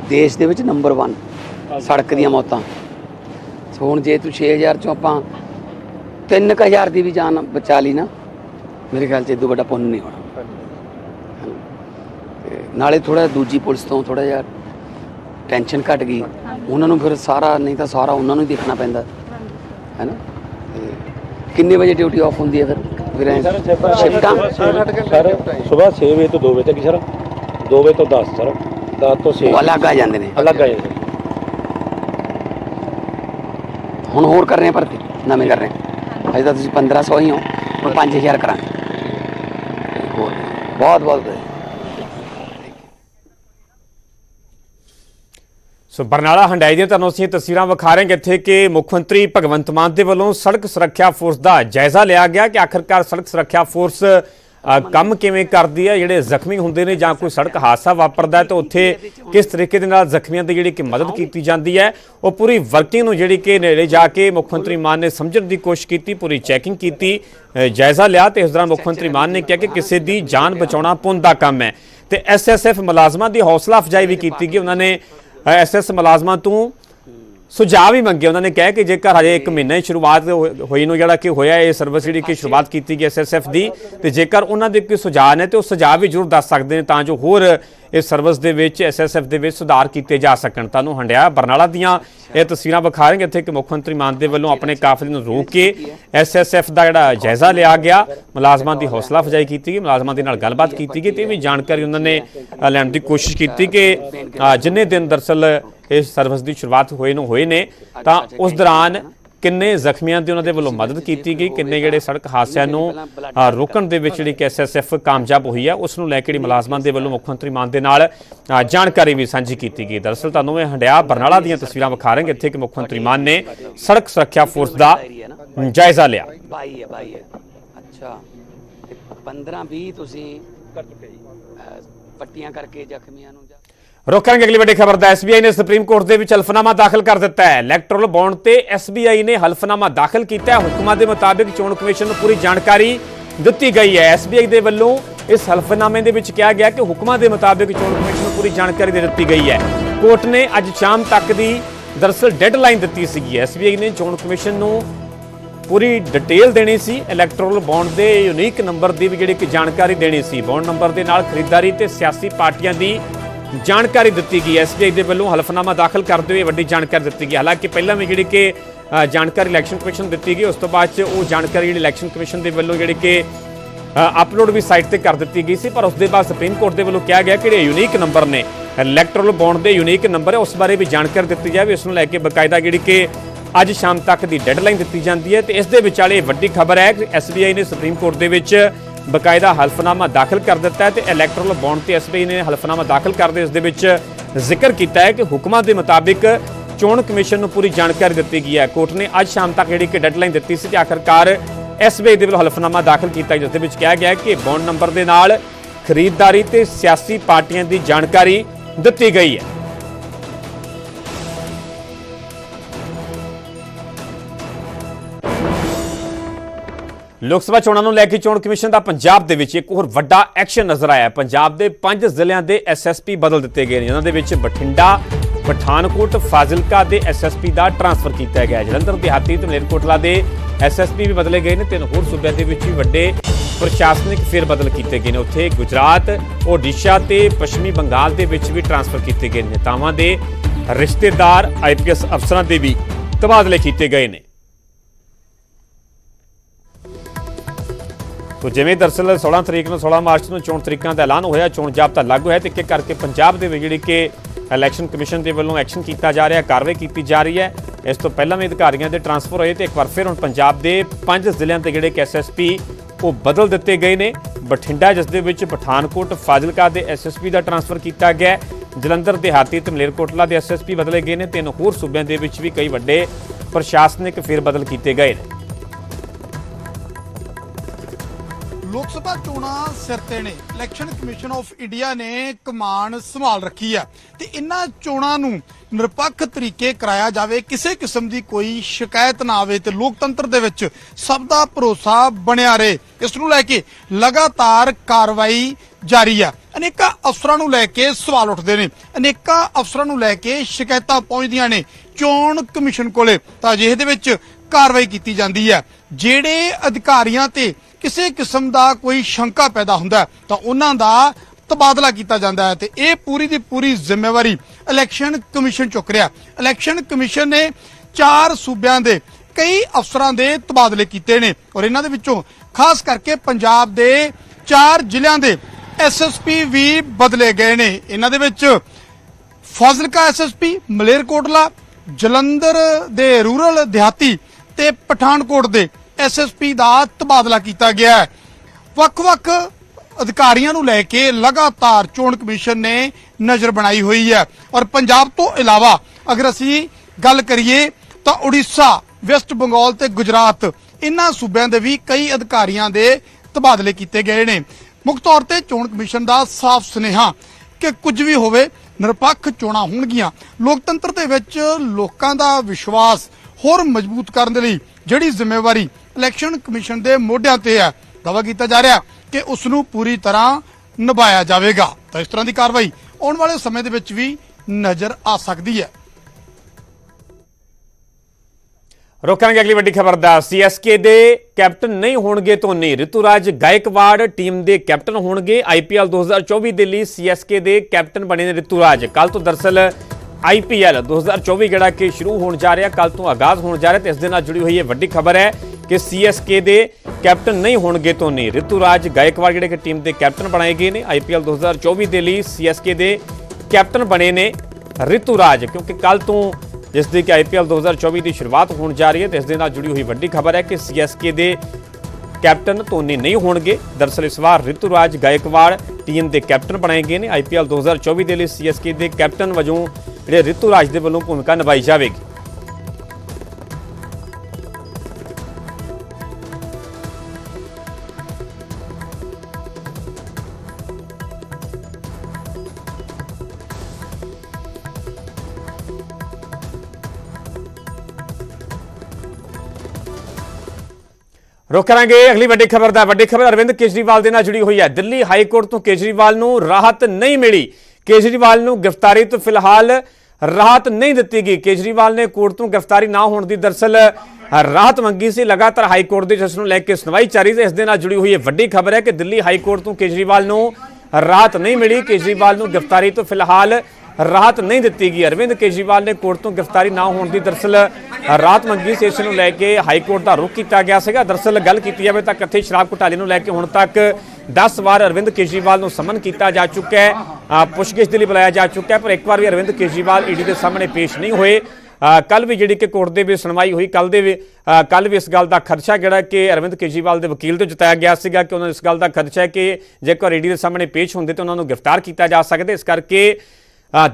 S2: ਦੇਸ਼ ਦੇ ਵਿੱਚ ਨੰਬਰ 1 ਸੜਕ ਦੀਆਂ ਮੌਤਾਂ। ਹੁਣ ਜੇ ਤੂੰ 6000 ਚੋਂ ਆਪਾਂ 3000 ਦੀ ਵੀ ਜਾਨ ਬਚਾ ਲਈ ਨਾ, ਮੇਰੇ ਖਿਆਲ 'ਚ ਇਦੋਂ ਵੱਡਾ ਪੁੰਨ ਨਹੀਂ ਹੋਣਾ।
S4: ਹਾਂਜੀ
S2: ਤੇ ਨਾਲੇ ਥੋੜਾ ਦੂਜੀ ਪੁਲਿਸ ਤੋਂ ਥੋੜਾ ਜਿਹਾ ਟੈਨਸ਼ਨ ਘਟ ਗਈ। ਉਹਨਾਂ ਨੂੰ ਫਿਰ ਸਾਰਾ, ਨਹੀਂ ਤਾਂ ਸਾਰਾ ਉਹਨਾਂ ਨੂੰ ਹੀ ਦੇਖਣਾ ਪੈਂਦਾ। ਹੈਨਾ ਤੇ ਕਿੰਨੇ ਵਜੇ ਡਿਊਟੀ ਆਫ ਹੁੰਦੀ ਹੈ ਫਿਰ? ਫਿਰ ਐਂ
S3: ਸਰ
S2: ਸ਼ਿਫਟਾਂ?
S3: ਸਰ ਸਵੇਰ 6 ਵਜੇ ਤੋਂ 2 ਵਜੇ ਤੱਕ ਹੀ ਸਰ। 2 ਵਜੇ ਤੋਂ 10 ਸਰ। 10 ਤੋਂ 6
S2: ਉਹ ਅਲੱਗ ਆ ਜਾਂਦੇ ਨੇ।
S3: ਅਲੱਗ ਆ ਜਾਂਦੇ
S2: ਹੁਣ ਹੋਰ ਕਰ ਰਹੇ ਭਰਤੀ ਨਵੇਂ ਕਰ ਰਹੇ ਅਜੇ ਤਾਂ ਤੁਸੀਂ 1500 ਹੀ ਹੋ ਹੁਣ 5000 ਕਰਾਂਗੇ। ਹੋਰ ਬਹੁਤ ਬਹੁਤ
S1: ਸੋ ਬਰਨਾਲਾ ਹੰਡਾਈ ਦੀਆਂ ਤੁਹਾਨੂੰ ਅਸੀਂ ਤਸਵੀਰਾਂ ਵਿਖਾ ਰਹੇ ਹਾਂ ਜਿੱਥੇ ਕਿ ਮੁੱਖ ਮੰਤਰੀ ਭਗਵੰਤ ਮਾਨ ਦੇ ਵੱਲੋਂ ਸੜਕ ਸੁਰੱਖਿਆ ਫੋਰਸ ਦਾ ਜਾਇਜ਼ਾ ਲਿਆ ਗਿਆ ਕਿ ਆਖਰਕਾਰ ਸੜਕ ਸੁਰੱਖਿਆ ਫੋਰਸ ਕੰਮ ਕਿਵੇਂ ਕਰਦੀ ਹੈ ਜਿਹੜੇ ਜ਼ਖਮੀ ਹੁੰਦੇ ਨੇ ਜਾਂ ਕੋਈ ਸੜਕ ਹਾਦਸਾ ਵਾਪਰਦਾ ਤਾਂ ਉੱਥੇ ਕਿਸ ਤਰੀਕੇ ਦੇ ਨਾਲ ਜ਼ਖਮੀਆਂ ਦੀ ਜਿਹੜੀ ਕਿ ਮਦਦ ਕੀਤੀ ਜਾਂਦੀ ਹੈ। ਉਹ ਪੂਰੀ ਵਰਕਿੰਗ ਨੂੰ ਜਿਹੜੀ ਕਿ ਨੇੜੇ ਜਾ ਕੇ ਮੁੱਖ ਮੰਤਰੀ ਮਾਨ ਨੇ ਸਮਝਣ ਦੀ ਕੋਸ਼ਿਸ਼ ਕੀਤੀ, ਪੂਰੀ ਚੈਕਿੰਗ ਕੀਤੀ ਜਾਇਜ਼ਾ ਲਿਆ ਤੇ ਇਸ ਦੌਰਾਨ ਮੁੱਖ ਮੰਤਰੀ ਮਾਨ ਨੇ ਕਿਹਾ ਕਿ ਕਿਸੇ ਦੀ ਜਾਨ ਬਚਾਉਣਾ ਪੁੰਨ ਦਾ ਕੰਮ ਹੈ। ਤੇ ਐਸਐਸਐਫ ਮੁਲਾਜ਼ਮਾਂ ਦੀ ਹੌਸਲਾ ਅਫਜਾਈ ਵੀ ਕੀਤੀ ਗਈ। ਉਹਨਾਂ ਨੇ ਐਸਐਸ ਮੁਲਾਜ਼ਮਾਂ ਤੋਂ ਸੁਝਾਅ ਵੀ ਮੰਗੇ। ਉਹਨਾਂ ਨੇ ਕਿਹਾ ਕਿ ਜੇਕਰ ਹਜੇ 1 ਮਹੀਨਾ ਹੀ ਸ਼ੁਰੂਆਤ ਹੋਈ ਨੂੰ ਜਿਹੜਾ ਕਿ ਹੋਇਆ, ਇਹ ਸਰਵਿਸ ਜਿਹੜੀ ਕਿ ਸ਼ੁਰੂਆਤ ਕੀਤੀ ਗਈ ਐਸਐਸਐਫ ਦੀ, ਤੇ ਜੇਕਰ ਉਹਨਾਂ ਦੇ ਕੋਈ ਸੁਝਾਅ ਨੇ, ਤੇ ਉਹ ਸੁਝਾਅ ਵੀ ਜ਼ਰੂਰ ਦੱਸ ਸਕਦੇ ਨੇ, ਤਾਂ ਜੋ ਹੋਰ ਇਸ ਸਰਵਿਸ ਦੇ ਵਿੱਚ ਐਸਐਸਐਫ ਦੇ ਵਿੱਚ ਸੁਧਾਰ ਕੀਤੇ ਜਾ ਸਕਣ। ਤੁਹਾਨੂੰ ਹੰਡਿਆ ਬਰਨਾਲਾ ਦੀਆਂ ਇਹ ਤਸਵੀਰਾਂ ਵਿਖਾ ਰਹੇ ਇੱਥੇ ਕਿ ਮੁੱਖ ਮੰਤਰੀ ਮਾਨ ਦੇ ਵੱਲੋਂ ਆਪਣੇ ਕਾਫਲੇ ਨੂੰ ਰੋਕ ਕੇ ਐਸਐਸਐਫ ਦਾ ਜਿਹੜਾ ਜਾਇਜ਼ਾ ਲਿਆ ਗਿਆ। ਮੁਲਾਜ਼ਮਾਂ ਦੀ ਹੌਸਲਾ ਅਫਜ਼ਾਈ ਕੀਤੀ ਗਈ, ਮੁਲਾਜ਼ਮਾਂ ਦੇ ਨਾਲ ਗੱਲਬਾਤ ਕੀਤੀ ਗਈ ਤੇ ਇਹ ਵੀ ਜਾਣਕਾਰੀ ਉਹਨਾਂ ਨੇ ਲੈਣ ਦੀ ਕੋਸ਼ਿਸ਼ ਕੀਤੀ ਕਿ ਜਿੰਨੇ ਦਿਨ ਦਰਸਲ ਇਸ ਸਰਵਿਸ ਦੀ ਸ਼ੁਰੂਆਤ ਹੋਏ ਨੂੰ ਹੋਏ ਨੇ, ਤਾਂ ਉਸ ਦੌਰਾਨ ਕਿੰਨੇ ਜ਼ਖਮੀਆਂ ਦੀ ਉਹਨਾਂ ਦੇ ਵੱਲੋਂ ਮਦਦ ਕੀਤੀ ਗਈ, ਕਿੰਨੇ ਜਿਹੜੇ ਸੜਕ ਹਾਦਸਿਆਂ ਨੂੰ ਰੋਕਣ ਦੇ ਵਿੱਚ ਜਿਹੜੀ ਐਸਐਸਐਫ ਕਾਮਯਾਬ ਹੋਈ ਹੈ ਉਸ ਨੂੰ ਲੈ ਕੇ ਜਿਹੜੀ ਮੁਲਾਜ਼ਮਾਂ ਦੇ ਵੱਲੋਂ ਮੁੱਖ ਮੰਤਰੀ ਮਾਨ ਦੇ ਨਾਲ ਜਾਣਕਾਰੀ ਵੀ ਸਾਂਝੀ ਕੀਤੀ ਗਈ। ਦਰਅਸਲ ਤੁਹਾਨੂੰ ਇਹ ਹੰਡਿਆ ਬਰਨਾਲਾ ਦੀਆਂ ਤਸਵੀਰਾਂ ਵਿਖਾ ਰਹੇ ਹਾਂ ਇੱਥੇ ਕਿ ਮੁੱਖ ਮੰਤਰੀ ਮਾਨ ਨੇ ਸੜਕ ਸੁਰੱਖਿਆ ਫੋਰਸ ਦਾ ਜਾਇਜ਼ਾ ਲਿਆ।
S2: ਬਾਈ ਹੈ ਬਾਈ ਹੈ। ਅੱਛਾ। 15 20 ਤੁਸੀਂ
S3: ਕਰ ਚੁੱਕੇ ਜੀ
S2: ਪੱਟੀਆਂ ਕਰਕੇ ਜ਼ਖਮੀਆਂ ਨੂੰ
S1: ਰੋਕਾਂਗੇ ਅਗਲੀ ਵੱਡੀ ਖਬਰ ਦਾ। ਐਸਬੀਆਈ ਨੇ ਸੁਪਰੀਮ ਕੋਰਟ ਦੇ ਵਿੱਚ ਹਲਫਨਾਮਾ ਦਾਖਲ ਕਰ ਦਿੱਤਾ ਹੈ। ਇਲੈਕਟਰਲ ਬੌਂਡ ਤੇ ਐਸਬੀਆਈ ਨੇ ਹਲਫਨਾਮਾ ਦਾਖਲ ਕੀਤਾ ਹੈ। ਹੁਕਮਾਂ ਦੇ ਮੁਤਾਬਿਕ ਚੋਣ ਕਮਿਸ਼ਨ ਨੂੰ ਪੂਰੀ ਜਾਣਕਾਰੀ ਦਿੱਤੀ ਗਈ ਹੈ। ਐਸਬੀਆਈ ਦੇ ਵੱਲੋਂ ਇਸ ਹਲਫਨਾਮੇ ਦੇ ਵਿੱਚ ਕਿਹਾ ਗਿਆ ਕਿ ਹੁਕਮਾਂ ਦੇ ਮੁਤਾਬਿਕ ਚੋਣ ਕਮਿਸ਼ਨ ਨੂੰ ਪੂਰੀ ਜਾਣਕਾਰੀ ਦੇ ਦਿੱਤੀ ਗਈ ਹੈ। ਕੋਰਟ ਨੇ ਅੱਜ ਸ਼ਾਮ ਤੱਕ ਦੀ ਦਰਅਸਲ ਡੈਡਲਾਈਨ ਦਿੱਤੀ ਸੀਗੀ। ਐਸਬੀਆਈ ਨੇ ਚੋਣ ਕਮਿਸ਼ਨ ਨੂੰ ਪੂਰੀ ਡਿਟੇਲ ਦੇਣੀ ਸੀ। ਇਲੈਕਟਰਲ ਬੌਂਡ ਦੇ ਯੂਨੀਕ ਨੰਬਰ ਦੀ ਵੀ ਜਿਹੜੀ ਕਿ ਜਾਣਕਾਰੀ ਦੇਣੀ ਸੀ। ਬੌਂਡ ਨੰਬਰ ਦੇ ਨਾਲ ਖਰੀਦਦਾਰੀ ਤੇ ਸਿਆਸੀ ਪਾਰਟੀਆਂ ਦੀ ਜਾਣਕਾਰੀ ਦਿੱਤੀ ਗਈ ਐਸਬੀਆਈ ਦੇ ਵੱਲੋਂ ਹਲਫਨਾਮਾ ਦਾਖਲ ਕਰਦੇ ਹੋਏ ਵੱਡੀ ਜਾਣਕਾਰੀ ਦਿੱਤੀ ਗਈ ਹਾਲਾਂਕਿ ਪਹਿਲਾਂ ਵੀ ਜਿਹੜੀ ਕਿ ਜਾਣਕਾਰੀ ਇਲੈਕਸ਼ਨ ਕਮਿਸ਼ਨ ਦਿੱਤੀ ਗਈ, ਉਸ ਤੋਂ ਬਾਅਦ ਚ ਉਹ ਜਾਣਕਾਰੀ ਜਿਹੜੀ ਇਲੈਕਸ਼ਨ ਕਮਿਸ਼ਨ ਦੇ ਵੱਲੋਂ ਜਿਹੜੀ ਕਿ ਅਪਲੋਡ ਵੀ ਸਾਈਟ ਤੇ ਕਰ ਦਿੱਤੀ ਗਈ ਸੀ। ਪਰ ਉਸ ਦੇ ਬਾਅਦ ਸੁਪਰੀਮ ਕੋਰਟ ਦੇ ਵੱਲੋਂ ਕਿਹਾ ਗਿਆ ਕਿ ਜਿਹੜੇ ਯੂਨੀਕ ਨੰਬਰ ਨੇ। ਇਲੈਕਟਰਲ ਬੌਂਡ ਦੇ ਯੂਨੀਕ ਨੰਬਰ ਹੈ। ਉਸ ਬਾਰੇ ਵੀ ਜਾਣਕਾਰੀ ਦਿੱਤੀ ਜਾਵੇ। ਇਸ ਨੂੰ ਲੈ ਕੇ ਬਕਾਇਦਾ ਜਿਹੜੀ ਕਿ ਅੱਜ ਸ਼ਾਮ ਤੱਕ ਦੀ ਡੈਡਲਾਈਨ ਦਿੱਤੀ ਜਾਂਦੀ ਹੈ। ਤੇ ਇਸ ਦੇ ਵਿਚਾਲੇ ਵੱਡੀ ਖਬਰ ਹੈ ਕਿ ਐਸਬੀਆਈ ਨੇ ਸੁਪਰੀਮ ਕੋਰਟ ਦੇ ਵਿੱਚ ਬਕਾਇਦਾ ਹਲਫਨਾਮਾ ਦਾਖਲ ਕਰ ਦਿੱਤਾ ਹੈ ਤੇ ਇਲੈਕਟਰਲ ਬੌਂਡ ਤੇ ਐਸਬੀਆਈ ਨੇ ਹਲਫਨਾਮਾ ਦਾਖਲ ਕਰਦੇ ਇਸ ਦੇ ਵਿੱਚ ਜ਼ਿਕਰ ਕੀਤਾ ਹੈ ਕਿ ਹੁਕਮਾਂ ਦੇ ਮੁਤਾਬਿਕ ਚੋਣ ਕਮਿਸ਼ਨ ਨੂੰ ਪੂਰੀ ਜਾਣਕਾਰੀ ਦਿੱਤੀ ਗਈ ਹੈ। ਕੋਰਟ ਨੇ ਅੱਜ ਸ਼ਾਮ ਤੱਕ ਜਿਹੜੀ ਕਿ ਡੈਡਲਾਈਨ ਦਿੱਤੀ ਸੀ ਤੇ ਆਖਰਕਾਰ ਐਸਬੀਆਈ ਦੇ ਵੱਲੋਂ ਹਲਫਨਾਮਾ ਦਾਖਲ ਕੀਤਾ ਜਿਸ ਦੇ ਵਿੱਚ ਕਿਹਾ ਗਿਆ ਹੈ ਕਿ ਬੌਂਡ ਨੰਬਰ ਦੇ ਨਾਲ ਖਰੀਦਦਾਰੀ ਤੇ ਸਿਆਸੀ ਪਾਰਟੀਆਂ ਦੀ ਜਾਣਕਾਰੀ ਦਿੱਤੀ ਗਈ ਹੈ। ਲੋਕ ਸਭਾ ਚੋਣਾਂ ਨੂੰ ਲੈ ਕੇ ਚੋਣ ਕਮਿਸ਼ਨ ਦਾ ਪੰਜਾਬ ਦੇ ਵਿੱਚ ਇੱਕ ਹੋਰ ਵੱਡਾ ਐਕਸ਼ਨ ਨਜ਼ਰ ਆਇਆ ਪੰਜਾਬ ਦੇ ਪੰਜ ਜ਼ਿਲ੍ਹਿਆਂ ਦੇ ਐਸਐਸਪੀ ਬਦਲ ਦਿੱਤੇ ਗਏ ਨੇ, ਜਿਨ੍ਹਾਂ ਦੇ ਵਿੱਚ ਬਠਿੰਡਾ, ਪਠਾਨਕੋਟ, ਫਾਜ਼ਿਲਕਾ ਦੇ ਐਸਐਸਪੀ ਦਾ ਟਰਾਂਸਫਰ ਕੀਤਾ ਗਿਆ ਜਲੰਧਰ, ਦਿਹਾਤੀ ਤੇ ਮਲੇਰਕੋਟਲਾ ਦੇ ਐਸਐਸਪੀ ਵੀ ਬਦਲੇ ਗਏ ਨੇ, ਤਿੰਨ ਹੋਰ ਸੂਬਿਆਂ ਦੇ ਵਿੱਚ ਵੀ ਵੱਡੇ ਪ੍ਰਸ਼ਾਸਨਿਕ ਫੇਰ ਬਦਲ ਕੀਤੇ ਗਏ ਨੇ। ਉੱਥੇ ਗੁਜਰਾਤ, ਓਡੀਸ਼ਾ ਤੇ ਪੱਛਮੀ ਬੰਗਾਲ ਦੇ ਵਿੱਚ ਵੀ ਟਰਾਂਸਫਰ ਕੀਤੇ ਗਏ ਨੇਤਾਵਾਂ ਦੇ ਰਿਸ਼ਤੇਦਾਰ ਆਈਪੀਐਸ ਅਫਸਰਾਂ ਦੇ ਵੀ ਤਬਾਦਲੇ ਕੀਤੇ ਗਏ ਨੇ। ਤੋ ਜਿਵੇਂ ਦਰਸਲ 16 ਤਰੀਕ ਨੂੰ 16 ਮਾਰਚ ਨੂੰ ਚੋਣ ਤਰੀਕਾਂ ਦਾ ਐਲਾਨ ਹੋਇਆ, ਚੋਣ ਜਾਬਤਾ ਲਾਗੂ ਹੈ ਤੇ ਇੱਕ ਕਰਕੇ ਪੰਜਾਬ ਦੇ ਵਿੱਚ ਜਿਹੜੀ ਕਿ ਇਲੈਕਸ਼ਨ ਕਮਿਸ਼ਨ ਦੇ ਵੱਲੋਂ ਐਕਸ਼ਨ ਕੀਤਾ ਜਾ ਰਿਹਾ, ਕਾਰਵਾਈ ਕੀਤੀ ਜਾ ਰਹੀ ਹੈ। ਇਸ ਤੋਂ ਪਹਿਲਾਂ ਵੀ ਅਧਿਕਾਰੀਆਂ ਦੇ ਟਰਾਂਸਫਰ ਹੋਏ ਤੇ ਇੱਕ ਵਾਰ ਫਿਰ ਹੁਣ ਪੰਜਾਬ ਦੇ ਪੰਜ ਜ਼ਿਲ੍ਹਿਆਂ 'ਤੇ ਜਿਹੜੇ ਕਿ ਐਸਐਸਪੀ ਉਹ ਬਦਲ ਦਿੱਤੇ ਗਏ ਨੇ। ਬਠਿੰਡਾ, ਜਿਸ ਦੇ ਵਿੱਚ ਪਠਾਨਕੋਟ, ਫਾਜ਼ਿਲਕਾ ਦੇ ਐਸਐਸਪੀ ਦਾ ਟਰਾਂਸਫਰ ਕੀਤਾ ਗਿਆ ਜਲੰਧਰ, ਦਿਹਾਤੀ ਤੇ ਮਲੇਰਕੋਟਲਾ ਦੇ ਐਸਐਸਪੀ ਬਦਲੇ ਗਏ ਨੇ। ਤਿੰਨ ਹੋਰ ਸੂਬਿਆਂ ਦੇ ਵਿੱਚ ਵੀ ਕਈ ਵੱਡੇ ਪ੍ਰਸ਼ਾਸਨਿਕ ਫੇਰ ਬਦਲ ਕੀਤੇ ਗਏ ਨੇ।
S6: ਲੋਕ ਸਭਾ ਚੋਣਾਂ ਸਿਰ ਤੇ ਨੇ। ਇਲੈਕਸ਼ਨ ਕਮਿਸ਼ਨ ਆਫ ਇੰਡੀਆ ਨੇ ਕਮਾਨ ਸੰਭਾਲ ਰੱਖੀ ਹੈ। ਤੇ ਇਹਨਾਂ ਚੋਣਾਂ ਨੂੰ ਨਿਰਪੱਖ ਤਰੀਕੇ ਕਰਾਇਆ ਜਾਵੇ, ਕਿਸੇ ਕਿਸਮ ਦੀ ਕੋਈ ਸ਼ਿਕਾਇਤ ਨਾ ਆਵੇ ਤੇ ਲੋਕਤੰਤਰ ਦੇ ਵਿੱਚ ਸਭ ਦਾ ਭਰੋਸਾ ਬਣਿਆ ਰਹੇ। ਇਸ ਨੂੰ ਲੈ ਕੇ ਲਗਾਤਾਰ ਕਾਰਵਾਈ ਜਾਰੀ ਹੈ। ਅਨੇਕਾਂ ਅਫਸਰਾਂ ਨੂੰ ਲੈ ਕੇ ਸਵਾਲ ਉੱਠਦੇ ਨੇ। ਅਨੇਕਾਂ ਅਫਸਰਾਂ ਨੂੰ ਲੈ ਕੇ ਸ਼ਿਕਾਇਤਾਂ ਪਹੁੰਚਦੀਆਂ ਨੇ ਚੋਣ ਕਮਿਸ਼ਨ ਕੋਲੇ। ਤਾਂ ਅਜਿਹੇ ਦੇ ਵਿੱਚ ਕਾਰਵਾਈ ਕੀਤੀ ਜਾਂਦੀ ਹੈ। ਜਿਹੜੇ ਅਧਿਕਾਰੀਆਂ ਤੇ ਕਿਸੇ ਕਿਸਮ ਦਾ ਕੋਈ ਸ਼ੰਕਾ ਪੈਦਾ ਹੁੰਦਾ ਤਾਂ ਉਹਨਾਂ ਦਾ ਤਬਾਦਲਾ ਕੀਤਾ ਜਾਂਦਾ ਹੈ ਤੇ ਇਹ ਪੂਰੀ ਦੀ ਪੂਰੀ ਜ਼ਿੰਮੇਵਾਰੀ ਇਲੈਕਸ਼ਨ ਕਮਿਸ਼ਨ ਚੁੱਕ ਰਿਹਾ ਇਲੈਕਸ਼ਨ ਕਮਿਸ਼ਨ ਨੇ ਚਾਰ ਸੂਬਿਆਂ ਦੇ ਕਈ ਅਫਸਰਾਂ ਦੇ ਤਬਾਦਲੇ ਕੀਤੇ ਨੇ ਔਰ ਇਹਨਾਂ ਦੇ ਵਿੱਚੋਂ ਖਾਸ ਕਰਕੇ ਪੰਜਾਬ ਦੇ ਚਾਰ ਜ਼ਿਲ੍ਹਿਆਂ ਦੇ ਐਸਐਸਪੀ ਵੀ ਬਦਲੇ ਗਏ ਨੇ। ਇਹਨਾਂ ਦੇ ਵਿੱਚ ਫਾਜ਼ਿਲਕਾ ਐਸਐਸਪੀ ਮਲੇਰਕੋਟਲਾ, ਜਲੰਧਰ ਦੇ ਰੂਰਲ ਦਿਹਾਤੀ ਤੇ ਪਠਾਨਕੋਟ ਦੇ ਐਸਐਸਪੀ ਦਾ ਤਬਾਦਲਾ ਕੀਤਾ ਗਿਆ ਹੈ। ਵੱਖ-ਵੱਖ ਅਧਿਕਾਰੀਆਂ ਨੂੰ ਲੈ ਕੇ ਲਗਾਤਾਰ ਚੋਣ ਕਮਿਸ਼ਨ ਨੇ ਨਜ਼ਰ ਬਣਾਈ ਹੋਈ ਹੈ। ਔਰ ਪੰਜਾਬ ਤੋਂ ਇਲਾਵਾ ਅਗਰ ਅਸੀਂ ਗੱਲ ਕਰੀਏ ਤਾਂ ਉੜੀਸਾ, ਵੈਸਟ ਬੰਗਾਲ ਤੇ ਗੁਜਰਾਤ ਇਹਨਾਂ ਸੂਬਿਆਂ ਦੇ ਵੀ ਕਈ ਅਧਿਕਾਰੀਆਂ ਦੇ ਤਬਾਦਲੇ ਕੀਤੇ ਗਏ ਨੇ। ਮੁੱਖ ਤੌਰ ਤੇ ਚੋਣ ਕਮਿਸ਼ਨ ਦਾ ਸਾਫ਼ ਸੁਨੇਹਾ ਕਿ ਕੁਝ ਵੀ ਹੋਵੇ, ਨਿਰਪੱਖ ਚੋਣਾਂ ਹੋਣਗੀਆਂ। ਲੋਕਤੰਤਰ ਦੇ ਵਿੱਚ ਲੋਕਾਂ ਦਾ ਵਿਸ਼ਵਾਸ ਹੋਰ ਮਜ਼ਬੂਤ ਕਰਨ ਦੇ ਲਈ ਜਿਹੜੀ ਜ਼ਿੰਮੇਵਾਰੀ ਇਲੈਕਸ਼ਨ ਕਮਿਸ਼ਨ ਦੇ ਮੋਢਿਆਂ ਤੇ ਹੈ, ਦਾਅਵਾ ਕੀਤਾ ਜਾ ਰਿਹਾ ਕਿ ਉਸ ਨੂੰ ਪੂਰੀ ਤਰ੍ਹਾਂ ਨਿਭਾਇਆ ਜਾਵੇਗਾ। ਤਾਂ ਇਸ ਤਰ੍ਹਾਂ ਦੀ ਕਾਰਵਾਈ ਆਉਣ ਵਾਲੇ ਸਮੇਂ ਦੇ ਵਿੱਚ ਵੀ ਨਜ਼ਰ ਆ ਸਕਦੀ ਹੈ।
S1: ਰੋਕਾਂਗੇ ਅਗਲੀ ਵੱਡੀ ਖਬਰ ਦਾ। ਸੀਐਸਕੇ ਦੇ ਕੈਪਟਨ ਨਹੀਂ ਹੋਣਗੇ ਧੋਨੀ, ਰਿਤੂਰਾਜ ਗਾਇਕਵਾੜ ਟੀਮ ਦੇ ਕੈਪਟਨ ਹੋਣਗੇ। ਆਈਪੀਐਲ 2024 ਦੇ ਲਈ ਸੀਐਸਕੇ ਦੇ ਕੈਪਟਨ ਬਣੇ ਨੇ ਰਿਤੂਰਾਜ। ਕੱਲ ਤੋਂ ਦਰਸਲ ਆਈਪੀਐਲ 2024 ਜਿਹੜਾ ਕਿ ਸ਼ੁਰੂ ਹੋਣ ਜਾ ਰਿਹਾ ਕੱਲ ਤੋਂ ਆਗਾਜ਼ ਹੋਣ ਜਾ ਰਿਹਾ ਤੇ ਇਸ ਦੇ ਨਾਲ ਜੁੜੀ ਹੋਈ ਇਹ ਵੱਡੀ ਖਬਰ ਹੈ ਕਿ ਸੀਐਸਕੇ ਦੇ ਕੈਪਟਨ ਨਹੀਂ ਹੋਣਗੇ ਧੋਨੀ ਰਿਤੂਰਾਜ ਗਾਇਕਵਾੜ ਜਿਹੜੇ ਕਿ ਟੀਮ ਦੇ ਕੈਪਟਨ ਬਣਾਏ ਗਏ ਨੇ ਆਈਪੀਐਲ 2024 ਦੇ ਲਈ ਸੀਐਸਕੇ ਦੇ ਕੈਪਟਨ ਬਣੇ ਨੇ ਰਿਤੂਰਾਜ ਕਿਉਂਕਿ ਕੱਲ ਤੋਂ ਜਿਸ ਦੀ ਕਿ ਆਈਪੀਐਲ 2024 ਦੀ ਸ਼ੁਰੂਆਤ ਹੋਣ ਜਾ ਰਹੀ ਹੈ ਤੇ ਇਸ ਦੇ ਨਾਲ ਜੁੜੀ ਹੋਈ ਵੱਡੀ ਖਬਰ ਹੈ ਕਿ ਸੀਐਸਕੇ ਦੇ ਕੈਪਟਨ ਧੋਨੀ ਨਹੀਂ ਹੋਣਗੇ। ਦਰਸਲ ਇਸ ਵਾਰ ਰਿਤੂਰਾਜ ਗਾਇਕਵਾੜ ਟੀਮ ਦੇ ਕੈਪਟਨ ਬਣਾਏ ਗਏ ਨੇ। ਆਈਪੀਐਲ 2024 ਦੇ ਲਈ ਸੀਐਸਕੇ ਦੇ ਕੈਪਟਨ ਵਜੋਂ ਜਿਹੜੇ ਰਿਤੂ ਰਾਜ ਦੇ ਵੱਲੋਂ ਭੂਮਿਕਾ ਨਿਭਾਈ ਜਾਵੇਗੀ। ਰੁਕ ਕਰਾਂਗੇ ਅਗਲੀ ਵੱਡੀ ਖਬਰ ਦਾ। ਵੱਡੀ ਖਬਰ ਅਰਵਿੰਦ ਕੇਜਰੀਵਾਲ ਦੇ ਨਾਲ ਜੁੜੀ ਹੋਈ ਹੈ। ਦਿੱਲੀ ਹਾਈ ਕੋਰਟ ਤੋਂ ਕੇਜਰੀਵਾਲ ਨੂੰ ਰਾਹਤ ਨਹੀਂ ਮਿਲੀ। ਕੇਜਰੀਵਾਲ ਨੂੰ ਗ੍ਰਿਫਤਾਰੀ ਤੋਂ ਫਿਲਹਾਲ ਰਾਹਤ ਨਹੀਂ ਦਿੱਤੀ ਗਈ। ਕੇਜਰੀਵਾਲ ਨੇ ਕੋਰਟ ਤੋਂ ਗ੍ਰਿਫਤਾਰੀ ਨਾ ਹੋਣ ਦੀ ਦਰਸਲ ਰਾਹਤ ਮੰਗੀ ਸੀ। ਲਗਾਤਾਰ ਹਾਈ ਕੋਰਟ ਦੇ ਜਿਸ ਨੂੰ ਲੈ ਕੇ ਸੁਣਵਾਈ ਜਾਰੀ ਹੈ ਇਸ ਦੇ ਨਾਲ ਜੁੜੀ ਹੋਈ ਇਹ ਵੱਡੀ ਖਬਰ ਹੈ ਕਿ ਦਿੱਲੀ ਹਾਈ ਕੋਰਟ ਤੋਂ ਕੇਜਰੀਵਾਲ ਨੂੰ ਰਾਹਤ ਨਹੀਂ ਮਿਲੀ। ਕੇਜਰੀਵਾਲ ਨੂੰ ਗ੍ਰਿਫਤਾਰੀ ਤੋਂ ਫਿਲਹਾਲ ਰਾਹਤ ਨਹੀਂ ਦਿੱਤੀ ਗਈ। ਅਰਵਿੰਦ ਕੇਜਰੀਵਾਲ ਨੇ ਕੋਰਟ ਤੋਂ ਗ੍ਰਿਫਤਾਰੀ ਨਾ ਹੋਣ ਦੀ ਦਰਸਲ ਰਾਹਤ ਮੰਗੀ ਸੀ। ਇਸ ਨੂੰ ਲੈ ਕੇ ਹਾਈ ਕੋਰਟ ਦਾ ਰੁਖ ਕੀਤਾ ਗਿਆ ਸੀਗਾ। ਦਰਸਲ ਗੱਲ ਕੀਤੀ ਜਾਵੇ ਤਾਂ ਕਥਿਤ ਸ਼ਰਾਬ ਘੁਟਾਲੇ ਨੂੰ ਲੈ ਕੇ ਹੁਣ ਤੱਕ 10 ਵਾਰ ਅਰਵਿੰਦ ਕੇਜਰੀਵਾਲ ਨੂੰ ਸਮਨ ਕੀਤਾ ਜਾ ਚੁੱਕਾ ਹੈ ਪੁੱਛਗਿੱਛ ਦੇ ਲਈ ਬੁਲਾਇਆ ਜਾ ਚੁੱਕਾ ਹੈ ਪਰ ਇੱਕ ਵਾਰ ਵੀ ਅਰਵਿੰਦ ਕੇਜਰੀਵਾਲ ਈਡੀ ਦੇ ਸਾਹਮਣੇ ਪੇਸ਼ ਨਹੀਂ ਹੋਏ ਕੱਲ ਵੀ ਜਿਹੜੀ ਕਿ ਕੋਰਟ ਦੇ ਵਿੱਚ ਸੁਣਵਾਈ ਹੋਈ ਕੱਲ ਦੇ ਵੀ ਕੱਲ ਵੀ ਇਸ ਗੱਲ ਦਾ ਖਦਸ਼ਾ ਜਿਹੜਾ ਕਿ ਅਰਵਿੰਦ ਕੇਜਰੀਵਾਲ ਦੇ ਵਕੀਲ ਤੋਂ ਜਤਾਇਆ ਗਿਆ ਸੀਗਾ ਕਿ ਉਹਨਾਂ ਨੂੰ ਇਸ ਗੱਲ ਦਾ ਖਦਸ਼ਾ ਹੈ ਕਿ ਜੇਕਰ ਈਡੀ ਦੇ ਸਾਹਮਣੇ ਪੇਸ਼ ਹੁੰਦੇ ਤਾਂ ਉਹਨਾਂ ਨੂੰ ਗ੍ਰਿਫਤਾਰ ਕੀਤਾ ਜਾ ਸਕਦਾ ਇਸ ਕਰਕੇ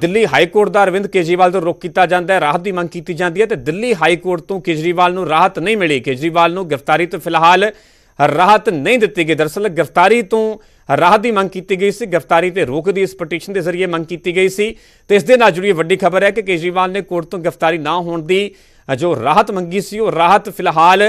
S1: ਦਿੱਲੀ ਹਾਈ ਕੋਰਟ ਦਾ ਅਰਵਿੰਦ ਕੇਜਰੀਵਾਲ ਤੋਂ ਰੋਕ ਕੀਤਾ ਜਾਂਦਾ ਹੈ ਰਾਹਤ ਦੀ ਮੰਗ ਕੀਤੀ ਜਾਂਦੀ ਹੈ ਤੇ ਦਿੱਲੀ ਹਾਈ ਕੋਰਟ ਤੋਂ ਕੇਜਰੀਵਾਲ ਨੂੰ ਰਾਹਤ ਨਹੀਂ ਮਿਲੀ ਕੇਜਰੀਵਾਲ ਨੂੰ ਗ੍ਰਿਫਤਾਰੀ ਤੋਂ ਫਿਲਹਾਲ ਰਾਹਤ ਨਹੀਂ ਦਿੱਤੀ ਗਈ। ਦਰਅਸਲ ਗ੍ਰਿਫਤਾਰੀ ਤੋਂ ਰਾਹਤ ਦੀ ਮੰਗ ਕੀਤੀ ਗਈ ਸੀ। ਗ੍ਰਿਫਤਾਰੀ ਤੇ ਰੋਕ ਦੀ ਇਸ ਪਟੀਸ਼ਨ ਦੇ ਜ਼ਰੀਏ ਮੰਗ ਕੀਤੀ ਗਈ ਸੀ। ਤੇ ਇਸ ਦੇ ਨਾਲ ਜੁੜੀ ਵੱਡੀ ਖਬਰ ਹੈ ਕਿ ਕੇਜਰੀਵਾਲ ਨੇ ਕੋਰਟ ਤੋਂ ਗ੍ਰਿਫਤਾਰੀ ਨਾ ਹੋਣ ਦੀ ਜੋ ਰਾਹਤ ਮੰਗੀ ਸੀ, ਉਹ ਰਾਹਤ ਫਿਲਹਾਲ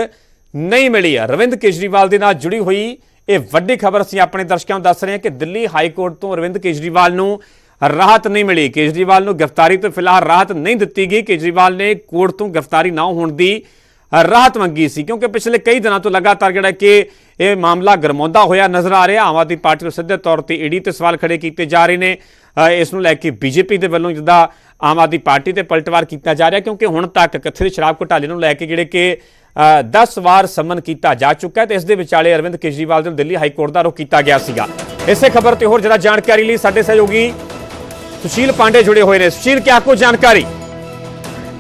S1: ਨਹੀਂ ਮਿਲੀ ਹੈ। ਰਵਿੰਦ ਕੇਜਰੀਵਾਲ ਦੇ ਨਾਲ ਜੁੜੀ ਹੋਈ ਇਹ ਵੱਡੀ ਖਬਰ ਅਸੀਂ ਆਪਣੇ ਦਰਸ਼ਕਾਂ ਨੂੰ ਦੱਸ ਰਹੇ ਹਾਂ ਕਿ ਦਿੱਲੀ ਹਾਈ ਕੋਰਟ ਤੋਂ ਅਰਵਿੰਦ ਕੇਜਰੀਵਾਲ ਨੂੰ ਰਾਹਤ ਨਹੀਂ ਮਿਲੀ। ਕੇਜਰੀਵਾਲ ਨੂੰ ਗ੍ਰਿਫਤਾਰੀ ਤੋਂ ਫਿਲਹਾਲ ਰਾਹਤ ਨਹੀਂ ਦਿੱਤੀ ਗਈ। ਕੇਜਰੀਵਾਲ ਨੇ ਕੋਰਟ ਤੋਂ ਗ੍ਰਿਫਤਾਰੀ ਨਾ ਹੋਣ ਦੀ ਰਾਹਤ ਮੰਗੀ ਸੀ, ਕਿਉਂਕਿ ਪਿਛਲੇ ਕਈ ਦਿਨਾਂ ਤੋਂ ਲਗਾਤਾਰ ਜਿਹੜਾ ਕਿ ਇਹ ਮਾਮਲਾ ਗਰਮਾਉਂਦਾ ਹੋਇਆ ਨਜ਼ਰ ਆ ਰਿਹਾ, ਆਮ ਆਦਮੀ ਪਾਰਟੀ ਨੂੰ ਸਿੱਧੇ ਤੌਰ ਤੇ ਈਡੀ ਤੇ ਸਵਾਲ ਖੜੇ ਕੀਤੇ ਜਾ ਰਹੇ ਨੇ। ਇਸ ਨੂੰ ਲੈ ਕੇ ਬੀਜੇਪੀ ਦੇ ਵੱਲੋਂ ਜਿੱਦਾਂ ਆਮ ਆਦਮੀ ਪਾਰਟੀ ਤੇ ਪਲਟਵਾਰ ਕੀਤਾ ਜਾ ਰਿਹਾ, ਕਿਉਂਕਿ ਹੁਣ ਤੱਕ ਕਥਿਤ ਸ਼ਰਾਬ ਘੁਟਾਲੇ ਨੂੰ ਲੈ ਕੇ ਜਿਹੜੇ ਕਿ 10 ਵਾਰ ਸਮਨ ਕੀਤਾ ਜਾ ਚੁੱਕਾ ਹੈ ਤੇ ਇਸ ਦੇ ਵਿਚਾਲੇ ਅਰਵਿੰਦ ਕੇਜਰੀਵਾਲ ਨੂੰ ਦਿੱਲੀ ਹਾਈ ਕੋਰਟ ਦਾ ਰੋਕ ਕੀਤਾ ਗਿਆ ਸੀਗਾ। ਇਸੇ ਖਬਰ ਤੇ ਹੋਰ ਜਿਹੜਾ ਜਾਣਕਾਰੀ ਲਈ ਸਾਡੇ ਸਹਿਯੋਗੀ ਸੁਸ਼ੀਲ ਪਾਂਡੇ ਜੁੜੇ ਹੋਏ ਨੇ। ਸੁਸ਼ੀਲ ਕੀ ਆਪਕੋ ਜਾਣਕਾਰੀ?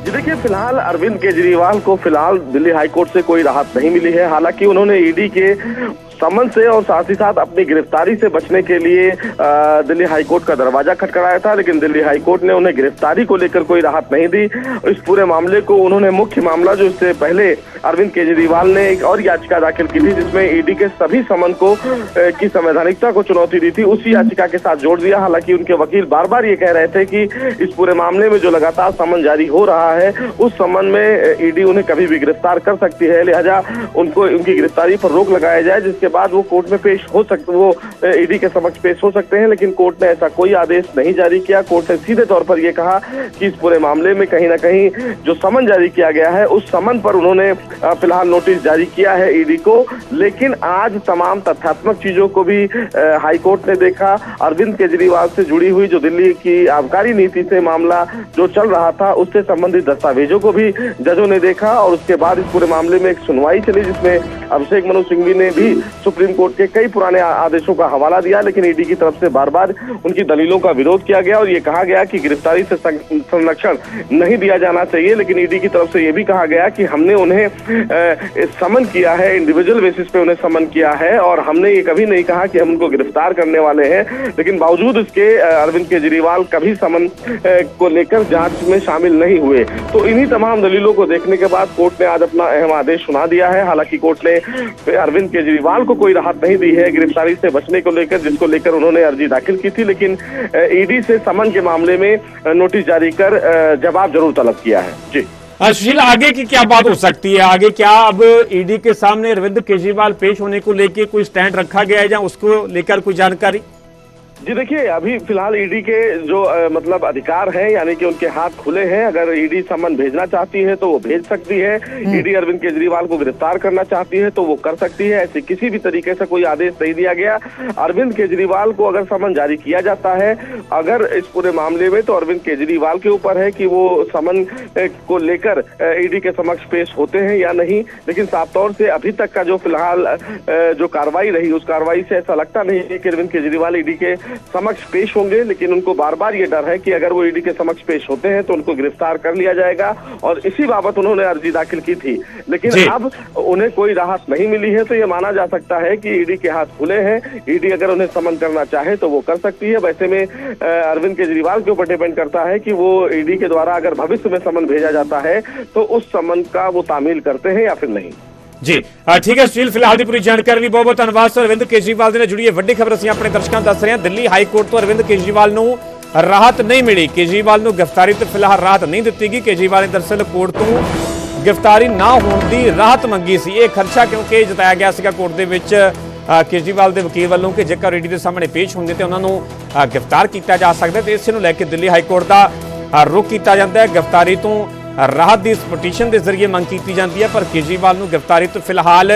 S7: जी देखिए फिलहाल अरविंद केजरीवाल को फिलहाल दिल्ली हाईकोर्ट से कोई राहत नहीं मिली है हालांकि उन्होंने ईडी के समन से और साथ ही साथ अपनी गिरफ्तारी से बचने के लिए दिल्ली हाईकोर्ट का दरवाज़ा खटखड़ाया था, लेकिन दिल्ली हाईकोर्ट ने उन्हें गिरफ्तारी को लेकर कोई राहत नहीं दी। इस पूरे मामले को उन्होंने मुख्य मामला जो इससे पहले अरविंद केजरीवाल ने एक और याचिका दाखिल की थी, जिसमें ईडी के सभी समन को की संवैधानिकता को चुनौती दी थी, उसी याचिका के साथ जोड़ दिया। हालाँकि उनके वकील बार बार ये कह रहे थे कि इस पूरे मामले में जो लगातार समन जारी हो रहा है, उस समन में ईडी उन्हें कभी भी गिरफ़्तार कर सकती है। लिहाजा उनको, उनकी गिरफ्तारी पर रोक लगाया जाए, जिसके बाद वो कोर्ट में पेश हो सकते वो ईडी के समक्ष पेश हो सकते हैं लेकिन कोर्ट ने ऐसा कोई आदेश नहीं जारी किया। कोर्ट ने सीधे तौर पर यह कहा कि इस पूरे मामले में कहीं ना कहीं जो समन जारी किया गया है उस समन पर उन्होंने फ़िलहाल नोटिस जारी किया है ईडी को। लेकिन आज तमाम तथ्यात्मक चीज़ों को भी अ, हाई कोर्ट ने देखा। अरविंद केजरीवाल से जुड़ी हुई जो दिल्ली की आबकारी नीति से मामला जो चल रहा था उससे संबंधित दस्तावेजों को भी जजों ने देखा और उसके बाद इस पूरे मामले में एक सुनवाई चली जिसमें अभिषेक मनु सिंघवी ने भी सुप्रीम कोर्ट के कई पुराने आदेशों का हवाला दिया, लेकिन ईडी की तरफ़ से बार बार उनकी दलीलों का विरोध किया गया और ये कहा गया कि गिरफ्तारी से संरक्षण नहीं दिया जाना चाहिए, लेकिन ईडी की तरफ़ से ये भी कहा गया कि हमने उन्हें समन किया है इंडिविजुअल बेसिस पे उन्हें समन किया है, और हमने ये कभी नहीं कहा कि हम उनको गिरफ़्तार करने वाले हैं, लेकिन बावजूद इसके अरविंद केजरीवाल कभी समन को लेकर जाँच में शामिल नहीं हुए। तो इन्हीं तमाम दलीलों को देखने के बाद कोर्ट ने आज अपना अहम आदेश सुना दिया है। हालाँकि कोर्ट ने अरविंद केजरीवाल को कोई राहत नहीं दी है गिरफ्तारी से बचने को लेकर, जिसको लेकर उन्होंने अर्जी दाखिल की थी, लेकिन ईडी से समन के मामले में नोटिस जारी कर जवाब ज़रूर तलब किया है। जी।
S1: सुशील, आगे की क्या बात हो सकती है? आगे क्या अब ईडी के सामने अरविंद केजरीवाल पेश होने को लेकर कोई स्टैंड रखा गया है या उसको लेकर कोई जानकारी?
S7: जी देखिए अभी फ़िलहाल ईडी के जो अ, मतलब अधिकार हैं यानी कि उनके हाथ खुले हैं अगर ईडी समन भेजना चाहती है तो वो भेज सकती है। ईडी अरविंद केजरीवाल को गिरफ़्तार करना चाहती है तो वो कर सकती है। ऐसे किसी भी तरीके से कोई आदेश नहीं दिया गया। अरविंद केजरीवाल को अगर समन जारी किया जाता है अगर इस पूरे मामले में तो अरविंद केजरीवाल के ऊपर है कि वो समन को लेकर ईडी के समक्ष पेश होते हैं या नहीं। लेकिन साफ़ तौर से अभी तक का जो फ़िलहाल जो कार्रवाई रही उस कार्रवाई से ऐसा लगता नहीं है कि अरविंद केजरीवाल ईडी के समक्ष पेश होंगे लेकिन उनको बार बार ये डर है कि अगर वो ईडी के समक्ष पेश होते हैं तो उनको गिरफ़्तार कर लिया जाएगा और इसी बाबत उन्होंने अर्जी दाखिल की थी। लेकिन अब उन्हें कोई राहत नहीं मिली है तो ये माना जा सकता है कि ईडी के हाथ खुले हैं। ईडी अगर उन्हें समन करना चाहे तो वो कर सकती है। वैसे में अरविंद केजरीवाल के ऊपर डिपेंड करता है कि वो ईडी के द्वारा अगर भविष्य में समन भेजा जाता है तो उस समन का वो तामील करते हैं या फिर नहीं।
S1: ਜੀ ਠੀਕ ਹੈ ਸੁਨੀਲ ਫਿਲਹਾਲ ਦੀ ਪੂਰੀ ਜਾਣਕਾਰੀ ਲਈ ਬਹੁਤ ਬਹੁਤ ਧੰਨਵਾਦ ਸਰ। ਅਰਵਿੰਦ ਕੇਜਰੀਵਾਲ ਦੇ ਨਾਲ ਜੁੜੀ ਇਹ ਵੱਡੀ ਖਬਰ ਅਸੀਂ ਆਪਣੇ ਦਰਸ਼ਕਾਂ ਨੂੰ ਦੱਸ ਰਹੇ ਹਾਂ। ਦਿੱਲੀ ਹਾਈ ਕੋਰਟ ਤੋਂ ਅਰਵਿੰਦ ਕੇਜਰੀਵਾਲ ਨੂੰ ਰਾਹਤ ਨਹੀਂ ਮਿਲੀ। ਕੇਜਰੀਵਾਲ ਨੂੰ ਗ੍ਰਿਫਤਾਰੀ ਤੋਂ ਫਿਲਹਾਲ ਰਾਹਤ ਨਹੀਂ ਦਿੱਤੀ ਗਈ। ਕੇਜਰੀਵਾਲ ਨੇ ਦਰਅਸਲ ਕੋਰਟ ਤੋਂ ਗ੍ਰਿਫਤਾਰੀ ਨਾ ਹੋਣ ਦੀ ਰਾਹਤ ਮੰਗੀ ਸੀ। ਇਹ ਖਰਚਾ ਕਿਉਂਕਿ ਜਤਾਇਆ ਗਿਆ ਸੀਗਾ ਕੋਰਟ ਦੇ ਵਿੱਚ ਕੇਜਰੀਵਾਲ ਦੇ ਵਕੀਲ ਵੱਲੋਂ ਕਿ ਜੇਕਰ ਈਡੀ ਦੇ ਸਾਹਮਣੇ ਪੇਸ਼ ਹੁੰਦੇ ਤੇ ਉਹਨਾਂ ਨੂੰ ਗ੍ਰਿਫਤਾਰ ਕੀਤਾ ਜਾ ਸਕਦਾ ਤੇ ਇਸੇ ਨੂੰ ਲੈ ਕੇ ਦਿੱਲੀ ਹਾਈ ਕੋਰਟ ਦਾ ਅ, ਕੀਤਾ ਜਾਂਦਾ ਹੈ। ਗ੍ਰਿਫਤਾਰੀ ਤੋਂ ਰਾਹਤ ਦੀ ਇਸ ਪਟੀਸ਼ਨ ਦੇ ਜ਼ਰੀਏ ਮੰਗ ਕੀਤੀ ਜਾਂਦੀ ਹੈ, ਪਰ ਕੇਜਰੀਵਾਲ ਨੂੰ ਗ੍ਰਿਫਤਾਰੀ ਤੋਂ ਫਿਲਹਾਲ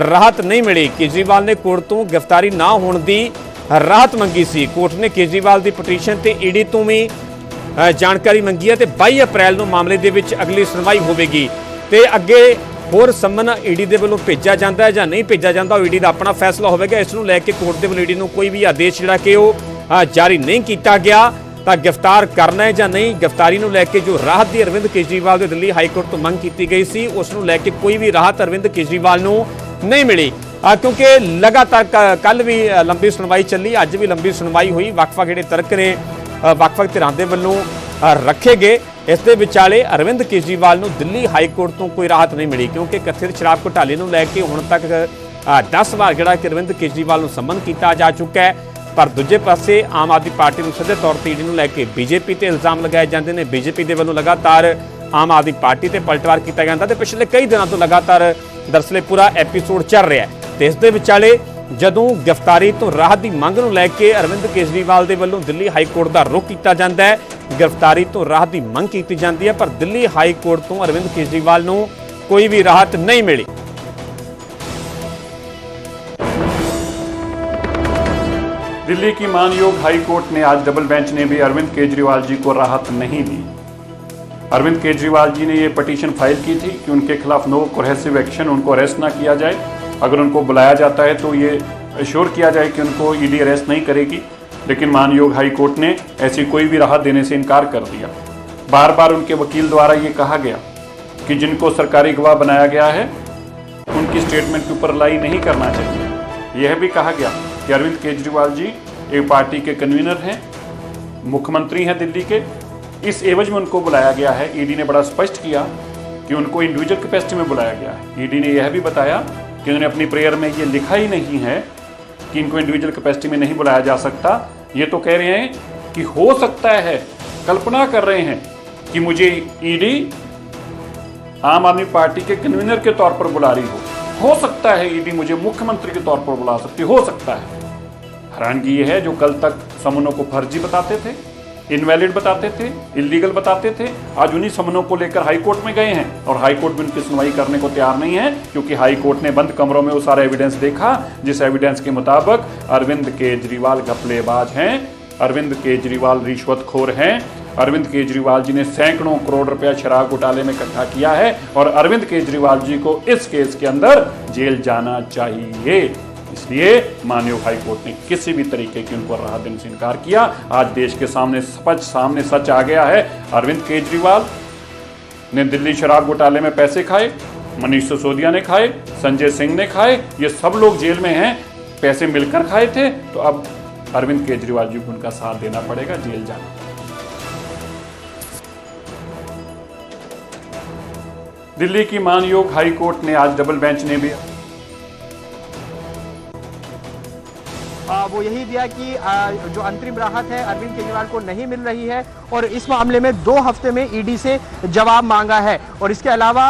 S1: ਰਾਹਤ ਨਹੀਂ ਮਿਲੀ। ਕੇਜਰੀਵਾਲ ਨੇ ਕੋਰਟ ਤੋਂ ਗ੍ਰਿਫਤਾਰੀ ਨਾ ਹੋਣ ਦੀ ਰਾਹਤ ਮੰਗੀ ਸੀ। ਕੋਰਟ ਨੇ ਕੇਜਰੀਵਾਲ ਦੀ ਪਟੀਸ਼ਨ ਤੇ ਈਡੀ ਤੋਂ ਵੀ ਜਾਣਕਾਰੀ ਮੰਗੀ ਹੈ ਤੇ 22 ਅਪ੍ਰੈਲ ਨੂੰ ਮਾਮਲੇ ਦੇ ਵਿੱਚ ਅਗਲੀ ਸੁਣਵਾਈ ਹੋਵੇਗੀ। ਤੇ ਅੱਗੇ ਹੋਰ ਸੰਮਨ ਈਡੀ ਦੇ ਵੱਲੋਂ ਭੇਜਿਆ ਜਾਂਦਾ ਹੈ ਜਾਂ ਨਹੀਂ ਭੇਜਿਆ ਜਾਂਦਾ, ਉਹ ਈਡੀ ਦਾ ਆਪਣਾ ਫੈਸਲਾ ਹੋਵੇਗਾ। ਇਸ ਨੂੰ ਲੈ ਕੇ ਕੋਰਟ ਦੇ ਵੱਲੋਂ ਈਡੀ ਨੂੰ ਕੋਈ ਵੀ ਆਦੇਸ਼ ਜਿਹੜਾ ਕਿ ਉਹ ਜਾਰੀ ਨਹੀਂ ਕੀਤਾ ਗਿਆ। ਤਾਂ ਗ੍ਰਿਫਤਾਰ ਕਰਨਾ ਹੈ ਜਾਂ ਨਹੀਂ ਗ੍ਰਿਫਤਾਰੀ ਨੂੰ ਲੈ ਕੇ ਜੋ ਰਾਹਤ ਦੀ ਅਰਵਿੰਦ ਕੇਜਰੀਵਾਲ ਦੇ ਦਿੱਲੀ ਹਾਈ ਕੋਰਟ ਤੋਂ ਮੰਗ ਕੀਤੀ ਗਈ ਸੀ ਉਸ ਨੂੰ ਲੈ ਕੇ ਕੋਈ ਵੀ ਰਾਹਤ ਅਰਵਿੰਦ ਕੇਜਰੀਵਾਲ ਨੂੰ ਨਹੀਂ ਮਿਲੀ। ਕਿਉਂਕਿ ਲਗਾਤਾਰ ਕੱਲ ਵੀ ਲੰਬੀ ਸੁਣਵਾਈ ਚੱਲੀ ਅੱਜ ਵੀ ਲੰਬੀ ਸੁਣਵਾਈ ਹੋਈ ਵੱਖ-ਵੱਖ ਜਿਹੜੇ ਤਰਕ ਨੇ ਅ, ਵੱਖ-ਵੱਖ ਧਿਰਾਂ ਦੇ ਵੱਲੋਂ ਰੱਖੇ ਗਏ। ਇਸ ਦੇ ਵਿਚਾਲੇ ਅਰਵਿੰਦ ਕੇਜਰੀਵਾਲ ਨੂੰ ਦਿੱਲੀ ਹਾਈ ਕੋਰਟ ਤੋਂ ਕੋਈ ਰਾਹਤ ਨਹੀਂ ਮਿਲੀ ਕਿਉਂਕਿ ਕਥਿਤ ਸ਼ਰਾਬ ਘੁਟਾਲੇ ਨੂੰ ਲੈ ਕੇ ਹੁਣ ਤੱਕ ਅ, 10 ਵਾਰ ਜਿਹੜਾ ਕਿ ਅਰਵਿੰਦ ਕੇਜਰੀਵਾਲ ਨੂੰ ਸੰਮਨ ਕੀਤਾ ਜਾ ਚੁੱਕਾ ਹੈ। ਪਰ ਦੂਜੇ ਪਾਸੇ ਆਮ ਆਦਮੀ ਪਾਰਟੀ ਨੂੰ ਸਿੱਧੇ ਤੌਰ ਤੇ ਈਡੀ ਨੂੰ ਲੈ ਕੇ ਬੀਜੇਪੀ ਤੇ ਇਲਜ਼ਾਮ ਲਗਾਏ ਜਾਂਦੇ ਨੇ। ਬੀਜੇਪੀ ਦੇ ਵੱਲੋਂ ਲਗਾਤਾਰ ਆਮ ਆਦਮੀ ਪਾਰਟੀ ਤੇ ਪਲਟਵਾਰ ਕੀਤਾ ਜਾਂਦਾ ਤੇ ਪਿਛਲੇ ਕਈ ਦਿਨਾਂ ਤੋਂ ਲਗਾਤਾਰ ਦਰਸਲੇ ਪੂਰਾ ਐਪੀਸੋਡ ਚੱਲ ਰਿਹਾ ਹੈ। ਤੇ ਇਸ ਦੇ ਵਿਚਾਲੇ ਜਦੋਂ ਗ੍ਰਿਫਤਾਰੀ ਤੋਂ ਰਾਹਤ ਦੀ ਮੰਗ ਨੂੰ ਲੈ ਕੇ ਅਰਵਿੰਦ ਕੇਜਰੀਵਾਲ ਦੇ ਵੱਲੋਂ ਦਿੱਲੀ ਹਾਈ ਕੋਰਟ ਦਾ ਰੁਖ ਕੀਤਾ ਜਾਂਦਾ ਹੈ, ਗ੍ਰਿਫਤਾਰੀ ਤੋਂ ਰਾਹਤ ਦੀ ਮੰਗ ਕੀਤੀ ਜਾਂਦੀ ਹੈ, ਪਰ ਦਿੱਲੀ ਹਾਈ ਕੋਰਟ ਤੋਂ ਅਰਵਿੰਦ ਕੇਜਰੀਵਾਲ ਨੂੰ ਕੋਈ ਵੀ ਰਾਹਤ ਨਹੀਂ ਮਿਲੀ।
S8: दिल्ली की मानयोग हाई कोर्ट ने आज डबल बेंच ने भी अरविंद केजरीवाल जी को राहत नहीं दी। अरविंद केजरीवाल जी ने ये पटिशन फ़ाइल की थी कि उनके खिलाफ नो कोहेसिव एक्शन, उनको अरेस्ट ना किया जाए। अगर उनको बुलाया जाता है तो ये श्योर किया जाए कि उनको ईडी अरेस्ट नहीं करेगी। लेकिन मानयोग हाई कोर्ट ने ऐसी कोई भी राहत देने से इनकार कर दिया। बार बार उनके वकील द्वारा ये कहा गया कि जिनको सरकारी गवाह बनाया गया है, उनकी स्टेटमेंट के ऊपर लाई नहीं करना चाहिए। यह भी कहा गया कि अरविंद केजरीवाल जी, एक पार्टी के कन्वीनर हैं, मुख्यमंत्री हैं दिल्ली के। इस एवज में उनको बुलाया गया है। ईडी ने बड़ा स्पष्ट किया कि उनको इंडिविजुअल कैपेसिटी में बुलाया गया है। ईडी ने यह भी बताया कि उन्होंने अपनी प्रेयर में ये लिखा ही नहीं है कि इनको इंडिविजुअल कैपेसिटी में नहीं बुलाया जा सकता। ये तो कह रहे हैं कि हो सकता है, कल्पना कर रहे हैं कि मुझे ईडी आम आदमी पार्टी के कन्वीनर के तौर पर बुला रही हो। हो सकता है ईडी मुझे मुख्यमंत्री के तौर पर बुला सकती हो सकता है। हैरानगी ये है जो कल तक समनों को फर्जी बताते थे, इनवैलिड बताते थे इलीगल बताते थे, आज उन्हीं समनों को लेकर हाई कोर्ट में गए हैं। और हाई कोर्ट भी उनकी सुनवाई करने को तैयार नहीं है, क्योंकि हाई कोर्ट ने बंद कमरों में वो सारा एविडेंस देखा, जिस एविडेंस के मुताबिक अरविंद केजरीवाल घपलेबाज हैं। अरविंद केजरीवाल रिश्वतखोर हैं। अरविंद केजरीवाल जी ने सैकड़ों करोड़ रुपया शराब घोटाले में इकट्ठा किया है, और अरविंद केजरीवाल जी को इस केस के अंदर जेल जाना चाहिए। इसलिए माननीय हाई कोर्ट ने किसी भी तरीके की उनको राहत देने से इनकार किया। आज देश के सामने स्पष्ट सामने सच आ गया है। अरविंद केजरीवाल ने दिल्ली शराब घोटाले में पैसे खाए, मनीष सिसोदिया ने खाए, संजय सिंह ने खाए, ये सब लोग जेल में हैं, पैसे मिलकर खाए थे तो अब अरविंद केजरीवाल जी को उनका साथ देना पड़ेगा, जेल जाना। दिल्ली की मानयोग हाई कोर्ट ने आज डबल बेंच ने भी
S9: वो यही दिया कि जो अंतरिम राहत है, अरविंद केजरीवाल को नहीं मिल रही है और इस मामले में दो हफ़्ते में ईडी से जवाब मांगा है। और इसके अलावा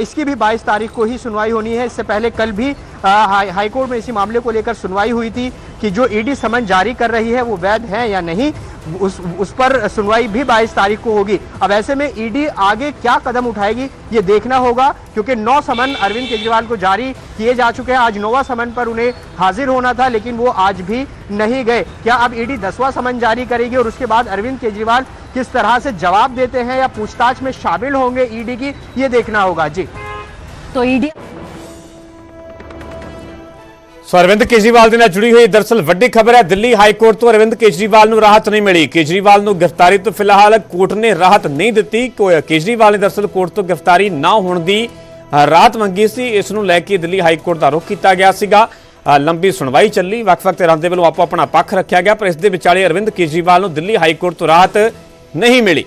S9: इसकी भी 22 तारीख को ही सुनवाई होनी है। इससे पहले कल भी हाईकोर्ट हाई हाई में इसी मामले को लेकर सुनवाई हुई थी। कि जो ईडी समन जारी कर रही है, वो वैध है या नहीं, उस उस पर सुनवाई भी 22 तारीख को होगी। अब ऐसे में ईडी आगे क्या कदम उठाएगी, ये देखना होगा, क्योंकि नौ समन अरविंद केजरीवाल को जारी किए जा चुके हैं। आज नौवा समन पर उन्हें हाजिर होना था, लेकिन वो आज भी नहीं गए। क्या अब ईडी दसवां समन जारी करेगी और उसके बाद अरविंद केजरीवाल किस तरह से जवाब देते हैं या पूछताछ में शामिल होंगे ईडी की, ये देखना होगा। जी।
S5: तो ईडी
S1: ਸੋ ਅਰਵਿੰਦ ਕੇਜਰੀਵਾਲ ਦੇ ਨਾਲ ਜੁੜੀ ਹੋਈ ਦਰਸਲ ਵੱਡੀ ਖਬਰ ਹੈ। ਦਿੱਲੀ ਹਾਈ ਕੋਰਟ ਤੋਂ ਅਰਵਿੰਦ ਕੇਜਰੀਵਾਲ ਨੂੰ ਰਾਹਤ ਨਹੀਂ ਮਿਲੀ। ਕੇਜਰੀਵਾਲ ਨੂੰ ਗ੍ਰਿਫਤਾਰੀ ਤੋਂ ਫਿਲਹਾਲ ਕੋਰਟ ਨੇ ਰਾਹਤ ਨਹੀਂ ਦਿੱਤੀ। ਕੋ- ਕੇਜਰੀਵਾਲ ਨੇ ਦਰਸਲ ਕੋਰਟ ਤੋਂ ਗ੍ਰਿਫਤਾਰੀ ਨਾ ਹੋਣ ਦੀ ਰਾਹਤ ਮੰਗੀ ਸੀ। ਇਸ ਨੂੰ ਲੈ ਕੇ ਦਿੱਲੀ ਹਾਈ ਕੋਰਟ ਦਾ ਰੁਖ ਕੀਤਾ ਗਿਆ ਸੀਗਾ। ਲੰਬੀ ਸੁਣਵਾਈ ਚੱਲੀ। ਵੱਖ-ਵੱਖ ਧਿਰਾਂ ਦੇ ਵੱਲੋਂ ਆਪੋ ਆਪਣਾ ਪੱਖ ਰੱਖਿਆ ਗਿਆ, ਪਰ ਇਸ ਦੇ ਵਿਚਾਲੇ ਅਰਵਿੰਦ ਕੇਜਰੀਵਾਲ ਨੂੰ ਦਿੱਲੀ ਹਾਈ ਕੋਰਟ ਤੋਂ ਰਾਹਤ ਨਹੀਂ ਮਿਲੀ।